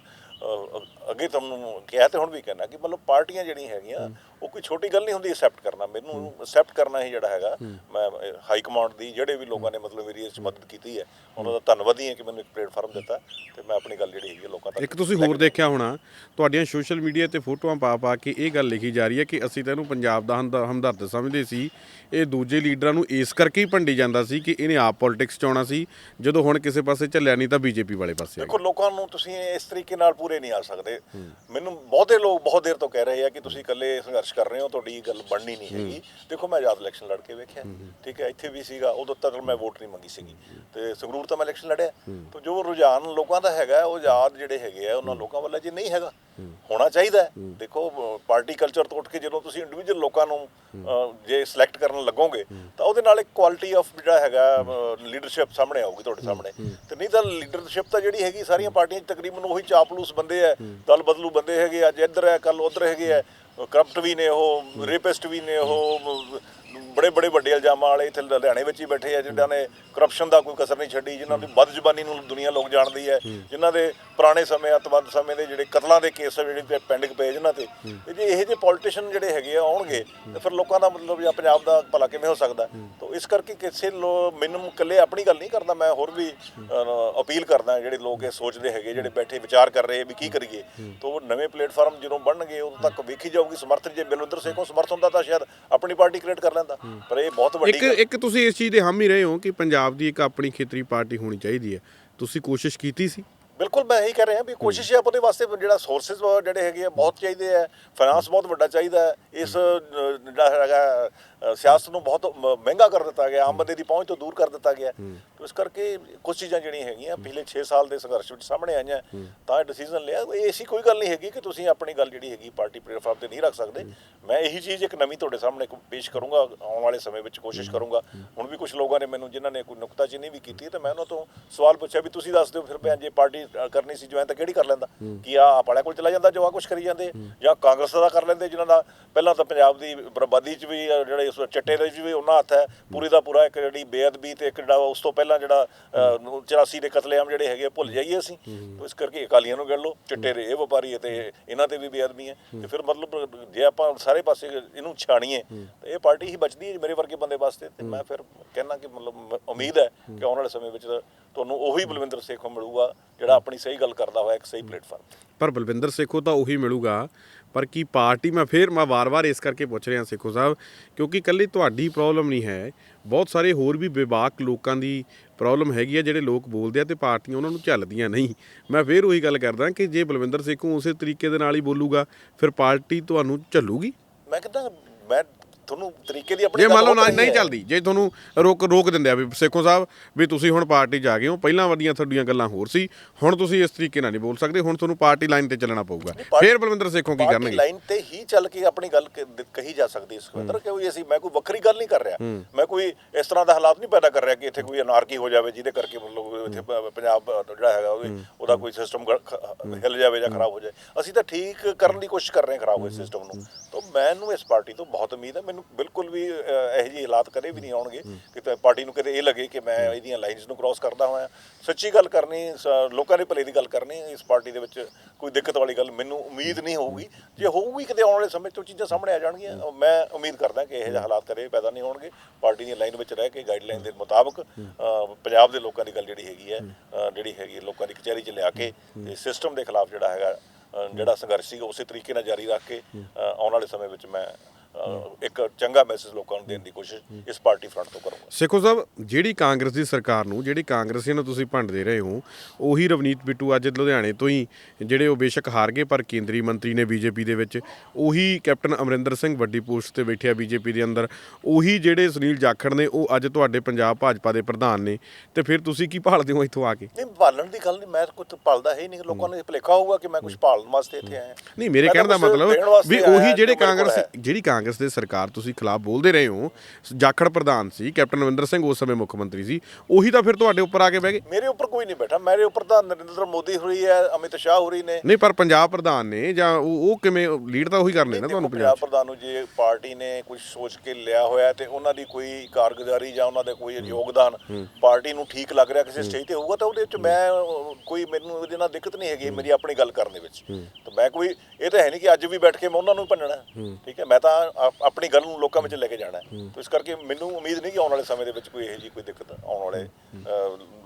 B: ਅੱਗੇ ਤੁਹਾਨੂੰ ਕਿਹਾ ਤੇ ਹੁਣ ਵੀ ਕਹਿਣਾ ਕਿ ਮਤਲਬ ਪਾਰਟੀਆਂ ਜਿਹੜੀਆਂ ਹੈਗੀਆਂ ਉਹ ਕੋਈ ਛੋਟੀ ਗੱਲ ਨਹੀਂ ਹੁੰਦੀ ਐਕਸੈਪਟ ਕਰਨਾ। ਮੈਨੂੰ ਐਕਸੈਪਟ ਕਰਨਾ ਹੀ ਜਿਹੜਾ ਹੈਗਾ ਮੈਂ ਹਾਈ ਕਮਾਂਡ ਦੀ ਜਿਹੜੇ ਵੀ ਲੋਕਾਂ ਨੇ ਮਤਲਬ ਮੇਰੀ ਇਸ ਮਦਦ ਕੀਤੀ ਹੈ ਉਹਨਾਂ ਦਾ ਧੰਨਵਾਦੀ ਹਾਂ ਕਿ ਮੈਨੂੰ ਇੱਕ ਪਲੇਟਫਾਰਮ ਦਿੱਤਾ ਤੇ ਮੈਂ ਆਪਣੀ ਗੱਲ ਜਿਹੜੀ ਹੈ ਲੋਕਾਂ ਤੱਕ
A: ਇੱਕ ਤੁਸੀਂ ਹੋਰ ਦੇਖਿਆ ਹੋਣਾ ਤੁਹਾਡੀਆਂ ਸੋਸ਼ਲ ਮੀਡੀਆ ਤੇ ਫੋਟੋਆਂ ਪਾ ਪਾ ਕੇ ਇਹ ਗੱਲ ਲਿਖੀ ਜਾ ਰਹੀ ਹੈ ਕਿ ਅਸੀਂ ਤਾਂ ਇਹਨੂੰ ਪੰਜਾਬ ਦਾ ਹਮਦ- ਹਮਦਰਦ ਸਮਝਦੇ ਸੀ। ਇਹ ਦੂਜੇ ਲੀਡਰਾਂ ਨੂੰ ਇਸ ਕਰਕੇ ਹੀ ਭੰਡੀ ਜਾਂਦਾ ਸੀ ਕਿ ਇਹਨੇ ਆਪ ਪੋਲਿਟਿਕਸ ਚ ਆਉਣਾ ਸੀ ਜਦੋਂ ਹੁਣ ਕਿਸੇ ਪਾਸੇ ਚੱਲਿਆ ਨਹੀਂ ਤਾਂ ਬੀਜੇਪੀ ਵਾਲੇ ਪਾਸੇ।
B: ਦੇਖੋ ਲੋਕਾਂ ਨੂੰ ਤੁਸੀਂ ਇਸ ਤਰੀਕੇ ਨਾਲ ਪੂਰੇ ਨਹੀਂ ਆ ਸਕਦੇ। ਮੈਨੂੰ ਬਹੁਤੇ ਲੋਕ ਬਹੁਤ ਦੇਰ ਤੋਂ ਕਹਿ ਰਹੇ ਆ ਕਿ ਤੁਸੀਂ ਇਕੱਲੇ ਸੰਘਰਸ਼ ਕਰ ਰਹੇ ਹੋ ਤੁਹਾਡੀ ਗੱਲ ਬਣਨੀ ਨਹੀਂ ਹੈਗੀ। ਦੇਖੋ ਮੈਂ ਆਜ਼ਾਦ ਇਲੈਕਸ਼ਨ ਲੜ ਕੇ ਵੇਖਿਆ। ਠੀਕ ਹੈ ਇੱਥੇ ਵੀ ਸੀਗਾ ਉਦੋਂ ਤੱਕ ਮੈਂ ਵੋਟ ਨਹੀਂ ਮੰਗੀ ਸੀਗੀ। ਤੇ ਸੰਗਰੂਰ ਤਾਂ ਮੈਂ ਇਲੈਕਸ਼ਨ ਲੜਿਆ। ਤਾਂ ਜੋ ਰੁਝਾਨ ਲੋਕਾਂ ਦਾ ਹੈਗਾ ਉਹ ਆਜ਼ਾਦ ਜਿਹੜੇ ਹੈਗੇ ਆ ਉਹਨਾਂ ਲੋਕਾਂ ਵੱਲ ਜੇ ਨਹੀਂ ਹੈਗਾ। ਹੋਣਾ ਚਾਹੀਦਾ ਹੈ। ਦੇਖੋ ਪਾਰਟੀ ਕਲਚਰ ਤੋਂ ਉੱਠ ਕੇ ਜਦੋਂ ਤੁਸੀਂ ਇੰਡੀਵਿਜੂਅਲ ਲੋਕਾਂ ਨੂੰ ਜੇ ਸਿਲੈਕਟ ਕਰਨ ਲੱਗੋਗੇ ਤਾਂ ਉਹਦੇ ਨਾਲ ਇੱਕ ਕੁਆਲਿਟੀ ਆਫ ਜਿਹੜਾ ਹੈਗਾ ਲੀਡਰਸ਼ਿਪ ਸਾਹਮਣੇ ਆਊਗੀ ਤੁਹਾਡੇ ਸਾਹਮਣੇ। ਤੇ ਨਹੀਂ ਤਾਂ ਲੀਡਰਸ਼ਿਪ ਤਾਂ ਜਿਹੜੀ ਹੈਗੀ ਸਾਰੀਆਂ ਪਾਰਟੀਆਂ 'ਚ ਤਕਰੀਬਨ ਉਹੀ ਚਾਪਲੂਸ ਬੰਦੇ ਆ ਦਲ ਬਦਲੂ ਬੰਦੇ ਹੈਗੇ ਅੱਜ ਇੱਧਰ ਹੈ ਕੱਲ ਉੱਧਰ ਹੈਗੇ ਆ। ਕਰਪਟ ਵੀ ਨੇ ਉਹ ਰੇਪਿਸਟ ਵੀ ਨੇ ਉਹ ਬੜੇ ਬੜੇ ਵੱਡੇ ਇਲਜ਼ਾਮਾਂ ਵਾਲੇ ਇੱਥੇ ਲੁਧਿਆਣੇ ਵਿੱਚ ਹੀ ਬੈਠੇ ਆ ਜਿਨ੍ਹਾਂ ਨੇ ਕਰਪਸ਼ਨ ਦਾ ਕੋਈ ਕਸਰ ਨਹੀਂ ਛੱਡੀ ਜਿਨ੍ਹਾਂ ਦੀ ਬਦਜ਼ਬਾਨੀ ਨੂੰ ਦੁਨੀਆ ਲੋਕ ਜਾਣਦੀ ਹੈ ਜਿਨ੍ਹਾਂ ਦੇ ਪੁਰਾਣੇ ਸਮੇਂ ਅਤਵਾਦ ਸਮੇਂ ਦੇ ਜਿਹੜੇ ਕਤਲਾਂ ਦੇ ਕੇਸ ਜਿਹੜੇ ਪੈਂਡਿੰਗ ਪਏ ਜਿਨ੍ਹਾਂ ਤੇ। ਤੇ ਜੇ ਇਹ ਜਿਹੇ ਪੋਲੀਟੀਸ਼ੀਅਨ ਜਿਹੜੇ ਹੈਗੇ ਆ ਆਉਣਗੇ ਤੇ ਫਿਰ ਲੋਕਾਂ ਦਾ ਮਤਲਬ ਜਾਂ ਪੰਜਾਬ ਦਾ ਭਲਾ ਕਿਵੇਂ ਹੋ ਸਕਦਾ? ਤਾਂ ਇਸ ਕਰਕੇ ਕਿਸੇ ਲੋ ਮੈਨੂੰ ਇਕੱਲੇ ਆਪਣੀ ਗੱਲ ਨਹੀਂ ਕਰਦਾ ਮੈਂ ਹੋਰ ਵੀ ਅਪੀਲ ਕਰਦਾ ਜਿਹੜੇ ਲੋਕ ਇਹ ਸੋਚਦੇ ਹੈਗੇ ਜਿਹੜੇ ਬੈਠੇ ਵਿਚਾਰ ਕਰ ਰਹੇ ਵੀ ਕੀ ਕਰੀਏ। ਤਾਂ ਉਹ ਨਵੇਂ ਪਲੇਟਫਾਰਮ ਜਦੋਂ ਬਣਨਗੇ ਉਦੋਂ ਤੱਕ ਵੇਖੀ ਜਾਊਗੀ ਸਮਰਥਨ ਜੇ ਬਲਵਿੰਦਰ ਸਿੰਘ ਕੋਲ ਸਮਰਥਨ ਹੁੰਦਾ ਤਾਂ ਸ਼ਾਇਦ ਆਪਣੀ ਪਾਰਟੀ ਕ੍ਰੀਏਟ ਕਰ ਲੈਂਦਾ ਪਰ ਇਹ ਬਹੁਤ ਵੱਡੀ
A: ਇੱਕ ਇੱਕ ਤੁਸੀਂ ਇਸ ਚੀਜ਼ ਦੇ ਹਾਮੀ ਰਹੇ ਹੋ ਕਿ ਪੰਜਾਬ ਦੀ ਇੱਕ ਆਪਣੀ ਖੇਤਰੀ ਪਾਰਟੀ ਹੋਣੀ ਚਾਹੀਦੀ ਹੈ। ਤੁਸੀਂ ਕੋਸ਼ਿਸ਼ ਕੀਤੀ ਸੀ?
B: ਬਿਲਕੁਲ ਮੈਂ ਇਹੀ ਕਹਿ ਰਿਹਾ ਵੀ ਕੋਸ਼ਿਸ਼ ਹੈ ਉਹਦੇ ਵਾਸਤੇ ਜਿਹੜਾ ਸੋਰਸਸ ਜਿਹੜੇ ਹੈਗੇ ਆ ਬਹੁਤ ਚਾਹੀਦੇ ਆ। ਫਾਈਨਾਂਸ ਬਹੁਤ ਵੱਡਾ ਚਾਹੀਦਾ ਹੈ। ਇਸ ਜਿਹੜਾ ਹੈਗਾ ਸਿਆਸਤ ਨੂੰ ਬਹੁਤ ਮਹਿੰਗਾ ਕਰ ਦਿੱਤਾ ਗਿਆ ਆਮ ਬੰਦੇ ਦੀ ਪਹੁੰਚ ਤੋਂ ਦੂਰ ਕਰ ਦਿੱਤਾ ਗਿਆ। ਤਾਂ ਇਸ ਕਰਕੇ ਕੁਝ ਚੀਜ਼ਾਂ ਜਿਹੜੀਆਂ ਹੈਗੀਆਂ ਪਿਛਲੇ 6 ਸਾਲ ਦੇ ਸੰਘਰਸ਼ ਵਿੱਚ ਸਾਹਮਣੇ ਆਈਆਂ ਤਾਂ ਇਹ ਡਿਸੀਜਨ ਲਿਆ। ਇਹ ਐਸੀ ਕੋਈ ਗੱਲ ਨਹੀਂ ਹੈਗੀ ਕਿ ਤੁਸੀਂ ਆਪਣੀ ਗੱਲ ਜਿਹੜੀ ਹੈਗੀ ਪਾਰਟੀ ਪਲੇਟਫਾਰਮ ਤੇ ਨਹੀਂ ਰੱਖ ਸਕਦੇ। ਮੈਂ ਇਹੀ ਚੀਜ਼ ਇੱਕ ਨਵੀਂ ਤੁਹਾਡੇ ਸਾਹਮਣੇ ਕੋ- ਪੇਸ਼ ਕਰੂੰਗਾ ਆਉਣ ਵਾਲੇ ਸਮੇਂ ਵਿੱਚ ਕੋਸ਼ਿਸ਼ ਕਰੂੰਗਾ। ਹੁਣ ਵੀ ਕੁਝ ਲੋਕਾਂ ਨੇ ਮੈਨੂੰ ਜਿਨ੍ਹਾਂ ਨੇ ਕੋਈ ਨੁਕਤਾਚੀਨੀ ਵੀ ਕੀਤੀ ਤੇ ਮੈਂ ਉਹਨਾਂ ਤੋਂ ਸਵਾਲ ਪੁੱਛਿਆ ਵੀ ਤੁਸੀਂ ਦੱਸ ਦਿਓ ਫਿਰ ਮੈਂ ਜੇ ਪਾਰਟੀ ਕਰਨੀ ਸੀ ਜੁਆਇਨ ਤਾਂ ਕਿਹੜੀ ਕਰ ਲੈਂਦਾ? ਕੀ ਆ ਆਪ ਵਾਲਿਆਂ ਕੋਲ ਚਲਾ ਜਾਂਦਾ ਜੋ ਆ ਕੁਝ ਕਰੀ ਜਾਂਦੇ? ਜਾਂ ਕਾਂਗਰਸ ਦਾ ਕਰ ਲੈਂਦੇ ਜਿਨ੍ਹਾਂ ਦਾ? ਪਹਿਲਾਂ ਤਾਂ ਪੰਜਾਬ ਦੀ ਬਰਬਾਦੀ 'ਚ ਵੀ ਅ, ਜਿਹੜੇ ਉਸ ਚਿੱਟੇ ਦੇ ਵੀ ਉਹਨਾਂ ਹੱਥ ਹੈ। ਪੂਰੀ ਦਾ ਪੂਰਾ ਇੱਕ ਜਿਹੜੀ ਬੇਅਦਬੀ ਤੇ ਇੱਕ ਜਿਹੜਾ ਉਸ ਤੋਂ ਪਹਿਲਾਂ ਜਿਹੜਾ ਅ, ਨੂੰ 84 ਦੇ ਕਤਲੇਆਮ ਜਿਹੜੇ ਹੈਗੇ ਭੁੱਲ ਜਾਈਏ ਅਸੀਂ। ਇਸ ਕਰਕੇ ਅਕਾਲੀਆਂ ਨੂੰ ਗਿਣ ਲਓ ਚਿੱਟੇ ਦੇ ਇਹ ਵਪਾਰੀ ਹੈ ਤੇ ਇਹਨਾਂ ਤੇ ਵੀ ਬੇਅਦਬੀ ਹੈ। ਤੇ ਫਿਰ ਮਤਲਬ ਜੇ ਆਪਾਂ ਸਾਰੇ ਪਾਸੇ ਇਹਨੂੰ ਛਾਣੀਏ ਤਾਂ ਇਹ ਪਾਰਟੀ ਹੀ ਬਚਦੀ ਹੈ ਮੇਰੇ ਵਰਗੇ ਬੰਦੇ ਵਾਸਤੇ। ਤੇ ਮੈਂ ਫਿਰ ਕਹਿਣਾ ਕਿ ਮਤਲਬ ਉਮੀਦ ਹੈ ਕਿ ਆਉਣ ਵਾਲੇ ਸਮੇਂ ਵਿੱਚ ਤੁਹਾਨੂੰ ਉਹੀ ਬਲਵਿੰਦਰ ਸੇਖੋਂ ਮਿਲੂਗਾ ਜਿਹੜਾ ਆਪਣੀ ਸਹੀ ਗੱਲ ਕਰਦਾ ਹੋਇਆ ਇੱਕ ਸਹੀ ਪਲੇਟਫਾਰਮ
A: ਪਰ ਬਲਵਿੰਦਰ ਸੇਖੋ ਤਾਂ ਉਹੀ ਮਿਲੂਗਾ। ਪਰ ਕੀ ਪਾਰਟੀ ਮੈਂ ਫੇਰ ਮੈਂ ਵਾਰ-ਵਾਰ ਇਸ ਕਰਕੇ ਪੁੱਛ ਰਿਹਾ ਸੇਖੋ ਸਾਹਿਬ ਕਿਉਂਕਿ ਇਕੱਲੀ ਤੁਹਾਡੀ ਪ੍ਰੋਬਲਮ ਨਹੀਂ ਹੈ। ਬਹੁਤ ਸਾਰੇ ਹੋਰ ਵੀ ਬੇਬਾਕ ਲੋਕਾਂ ਦੀ ਪ੍ਰੋਬਲਮ ਹੈਗੀ ਆ ਜਿਹੜੇ ਲੋਕ ਬੋਲਦੇ ਆ ਤੇ ਪਾਰਟੀਆਂ ਉਹਨਾਂ ਨੂੰ ਝੱਲਦੀਆਂ ਨਹੀਂ। ਮੈਂ ਫੇਰ ਉਹੀ ਗੱਲ ਕਰਦਾ ਕਿ ਜੇ ਬਲਵਿੰਦਰ ਸੇਖੋ ਉਸੇ ਤਰੀਕੇ ਦੇ ਨਾਲ ਹੀ ਬੋਲੂਗਾ ਫਿਰ ਪਾਰਟੀ ਤੁਹਾਨੂੰ ਝੱਲੂਗੀ?
B: ਮੈਂ ਕਹਿੰਦਾ ਮੈਂ ਤੁਹਾਨੂੰ ਤਰੀਕੇ ਦੀ ਆਪਣੀ
A: ਜੇ ਮੰਨ ਲਓ ਨਾ ਨਹੀਂ। ਚੱਲਦੀ ਜੇ ਤੁਹਾਨੂੰ ਰੋਕ ਰੋਕ ਦਿੰਦੇ ਆ ਵੀ ਸੇਖੋ ਸਾਹਿਬ ਵੀ ਤੁਸੀਂ ਹੁਣ ਪਾਰਟੀ ਆ ਗਏ ਹੋ ਪਹਿਲਾਂ ਵਧੀਆਂ ਤੁਹਾਡੀਆਂ ਗੱਲਾਂ ਹੋਰ ਸੀ ਹੁਣ ਤੁਸੀਂ ਇਸ ਤਰੀਕੇ ਨਾਲ ਨਹੀਂ ਬੋਲ ਸਕਦੇ ਹੁਣ ਤੁਹਾਨੂੰ ਪਾਰਟੀ ਲਾਈਨ ਤੇ ਚੱਲਣਾ ਪਊਗਾ। ਫੇਰ ਬਲਵਿੰਦਰ ਸੇਖੋ ਕੀ
B: ਪਾਰਟੀ
A: ਕਰਨਗੇ?
B: ਲਾਈਨ ਤੇ ਹੀ ਚੱਲ ਕੇ ਆਪਣੀ ਗੱਲ ਕਹੀ ਜਾ ਸਕਦੀ ਇਸ ਖੇਤਰ ਕਿਉਂਕਿ ਅਸੀਂ ਮੈਂ ਕੋਈ ਵੱਖਰੀ ਗੱਲ ਨਹੀਂ ਕਰ ਰਿਹਾ। ਮੈਂ ਕੋਈ ਇਸ ਤਰ੍ਹਾਂ ਦਾ ਹਾਲਾਤ ਨਹੀਂ ਪੈਦਾ ਕਰ ਰਿਹਾ ਕਿ ਇੱਥੇ ਕੋਈ ਅਨਾਰਕੀ ਹੋ ਜਾਵੇ ਜਿਹਦੇ ਕਰਕੇ ਮਤਲਬ ਇੱਥੇ ਪੰਜਾਬ ਜਿਹੜਾ ਹੈਗਾ ਉਹਦੇ ਉਹਦਾ ਕੋਈ ਸਿਸਟਮ ਹਿੱਲ ਜਾਵੇ ਜਾਂ ਖਰਾਬ ਹੋ ਜਾਏ ਅਸੀਂ ਤਾਂ ਠੀਕ ਕਰਨ ਦੀ ਕੋਸ਼ਿਸ਼ ਕਰ ਰਹੇ ਹਾਂ ਖਰਾਬ ਹੋਏ ਸਿਸਟਮ ਨੂੰ। ਤਾਂ ਮੈਨੂੰ ਇਸ ਪਾਰਟੀ ਤੋਂ ਬਹੁਤ ਉਮੀਦ ਹੈ ਮੈਨੂੰ ਬਿਲਕੁਲ ਵੀ ਇਹੋ ਜਿਹੇ ਹਾਲਾਤ ਕਦੇ ਵੀ ਨਹੀਂ ਆਉਣਗੇ। ਕਿ ਪਾਰਟੀ ਨੂੰ ਕਦੇ ਇਹ ਲੱਗੇ ਕਿ ਮੈਂ ਇਹਦੀਆਂ ਲਾਈਨਸ ਨੂੰ ਕ੍ਰਾਸ ਕਰਦਾ ਹੋਇਆ। ਸੱਚੀ ਗੱਲ ਕਰਨੀ ਸ- ਲੋਕਾਂ ਦੇ ਭਲੇ ਦੀ ਗੱਲ ਕਰਨੀ ਇਸ ਪਾਰਟੀ ਦੇ ਵਿੱਚ ਕੋਈ ਦਿੱਕਤ ਵਾਲੀ ਗੱਲ ਮੈਨੂੰ ਉਮੀਦ ਨਹੀਂ ਹੋਊਗੀ। ਜੇ ਹੋਊਗੀ ਕਿਤੇ ਆਉਣ ਵਾਲੇ ਸਮੇਂ 'ਚ ਉਹ ਚੀਜ਼ਾਂ ਸਾਹਮਣੇ ਆ ਜਾਣਗੀਆਂ। ਮੈਂ ਉਮੀਦ ਕਰਦਾ ਕਿ ਇਹੋ ਜਿਹੇ ਹਾਲਾਤ ਕਦੇ ਪੈਦਾ ਨਹੀਂ ਹੋਣਗੇ। ਪਾਰਟੀ ਦੀ ਲਾਈਨ ਵਿੱਚ ਰਹਿ ਕੇ ਗਾਈਡਲਾਈਨ ਦੇ ਮੁਤਾਬਕ ਪੰਜਾਬ ਦੇ ਲੋਕਾਂ ਦੀ ਗੱਲ ਜਿਹੜੀ ਹੈਗੀ ਹੈ ਜਿਹੜੀ ਹੈਗੀ ਲੋਕਾਂ ਦੀ ਕਚਹਿਰੀ 'ਚ ਲਿਆ ਕੇ ਤੇ ਸਿਸਟਮ ਦੇ ਖਿਲਾਫ ਜਿਹੜਾ ਹੈਗਾ ਜਿਹੜਾ ਸੰਘਰਸ਼ ਸੀਗਾ ਉਸੇ ਤਰੀਕੇ ਨਾਲ ਜਾਰੀ ਰੱਖ ਕੇ ਆਉਣ ਵਾਲੇ ਸਮੇਂ ਵਿੱਚ ਮੈਂ ਇੱਕ ਚੰਗਾ ਮੈਸੇਜ ਲੋਕਾਂ ਨੂੰ ਦੇਣ ਦੀ ਕੋਸ਼ਿਸ਼ ਇਸ ਪਾਰਟੀ ਫਰੰਟ ਤੋਂ ਕਰੂੰਗਾ।
A: ਸੇਖੋ ਸਾਹਿਬ ਜਿਹੜੀ ਕਾਂਗਰਸ ਦੀ ਸਰਕਾਰ ਨੂੰ ਜਿਹੜੀ ਕਾਂਗਰਸੀਆਂ ਨੂੰ ਤੁਸੀਂ ਭੰਡਦੇ ਰਹੇ ਹੋ ਉਹੀ ਰਵਨੀਤ ਬਿੱਟੂ ਅੱਜ ਲੁਧਿਆਣੇ ਤੋਂ ਹੀ ਜਿਹੜੇ ਉਹ ਬੇਸ਼ੱਕ ਹਾਰ ਗਏ ਪਰ ਕੇਂਦਰੀ ਮੰਤਰੀ ਨੇ ਬੀਜੇਪੀ ਦੇ ਵਿੱਚ ਉਹੀ ਕੈਪਟਨ ਅਮਰਿੰਦਰ ਸਿੰਘ ਵੱਡੀ ਪੋਸਟ ਤੇ ਬੈਠਿਆ ਬੀਜੇਪੀ ਦੇ ਅੰਦਰ ਉਹੀ ਜਿਹੜੇ ਸੁਨੀਲ ਜਾਖੜ ਨੇ ਉਹ ਅੱਜ ਤੁਹਾਡੇ ਪੰਜਾਬ ਭਾਜਪਾ ਦੇ ਪ੍ਰਧਾਨ ਨੇ ਤੇ ਫਿਰ ਤੁਸੀਂ ਕੀ ਭਾਲਦੇ ਹੋ ਇੱਥੋਂ ਆ ਕੇ?
B: ਨਹੀਂ ਭਾਲਣ ਦੀ ਗੱਲ ਨਹੀਂ ਮੈਂ ਕੁਝ ਭਾਲਦਾ ਹੈ ਨਹੀਂ ਲੋਕਾਂ ਨੂੰ ਭੁਲੇਖਾ ਹੋਊਗਾ ਕਿ ਮੈਂ ਕੁਝ ਭਾਲਣ ਵਾਸਤੇ ਇੱਥੇ ਆਇਆ।
A: ਨਹੀਂ ਮੇਰੇ ਕਹਿਣ ਦਾ ਮਤਲਬ ਵੀ ਉਹੀ ਜਿਹੜੇ ਕਾਂਗਰਸ। ਜਿਹੜੀ ਕਾਂਗਰਸ ਦੇ ਸਰਕਾਰ ਤੁਸੀਂ ਖਿਲਾਫ ਬੋਲਦੇ ਰਹੇ ਹੋ। ਜਾਖੜ ਪ੍ਰਧਾਨ ਸੀ ਕੈਪਟਨ ਅਮਰਿੰਦਰ ਸਿੰਘ ਉਸ ਸਮੇਂ ਮੁੱਖ ਮੰਤਰੀ ਸੀ। ਉਹੀ ਤਾਂ ਫਿਰ ਤੁਹਾਡੇ ਉੱਪਰ ਆ ਕੇ ਬਹਿ ਗਏ।
B: ਮੇਰੇ ਉੱਪਰ ਕੋਈ ਨਹੀਂ ਬੈਠਾ। ਮੇਰੇ ਉੱਪਰ ਤਾਂ ਨਰਿੰਦਰ ਮੋਦੀ ਹੋਰੀ ਹੈ ਅਮਿਤ ਸ਼ਾਹ ਹੋਰੀ ਨੇ।
A: ਨਹੀਂ ਪਰ ਪੰਜਾਬ ਪ੍ਰਧਾਨ ਨੇ ਜਾਂ ਉਹ ਕਿਵੇਂ ਲੀਡ ਤਾਂ ਉਹੀ ਕਰਨੇ ਨਾ ਤੁਹਾਨੂੰ ਪੰਜਾਬ
B: ਪ੍ਰਧਾਨ ਨੂੰ ਜੇ ਪਾਰਟੀ ਨੇ ਕੁਝ ਸੋਚ ਕੇ ਲਿਆ ਹੋਇਆ ਤੇ ਉਹਨਾਂ ਦੀ ਕੋਈ ਕਾਰਗੁਜ਼ਾਰੀ ਜਾਂ ਉਹਨਾਂ ਦੇ ਕੋਈ ਯੋਗਦਾਨ ਪਾਰਟੀ ਨੂੰ ਠੀਕ ਲੱਗ ਰਿਹਾ ਕਿਸੇ ਸਟੇਜ ਤੇ ਹੋਊਗਾ ਤਾਂ ਉਹਦੇ ਵਿੱਚ ਮੈਂ ਕੋਈ ਮੈਨੂੰ ਉਹਦੇ ਨਾਲ ਦਿੱਕਤ ਨਹੀਂ ਹੈਗੀ ਮੇਰੀ ਆਪਣੀ ਗੱਲ ਕਰਨ ਦੇ ਵਿੱਚ। ਤਾਂ ਮੈਂ ਕੋਈ ਇਹ ਤਾਂ ਹੈ ਨਹੀਂ ਕਿ ਅੱਜ ਵੀ ਬੈਠ ਕੇ ਮੈਂ ਉਹਨਾਂ ਨੂੰ ਭੰਨਣਾ। ਠੀਕ ਹੈ ਮੈਂ ਤਾਂ ਆਪ- ਆਪਣੀ ਗੱਲ ਨੂੰ ਲੋਕਾਂ ਵਿੱਚ ਲੈ ਕੇ ਜਾਣਾ ਹੈ। ਤਾਂ ਇਸ ਕਰਕੇ ਮੈਨੂੰ ਉਮੀਦ ਨਹੀਂ ਕਿ ਆਉਣ ਵਾਲੇ ਸਮੇਂ ਦੇ ਵਿੱਚ ਕੋਈ ਇਹੋ ਜਿਹੀ ਕੋਈ ਦਿੱਕਤ ਆਉਣ ਵਾਲੇ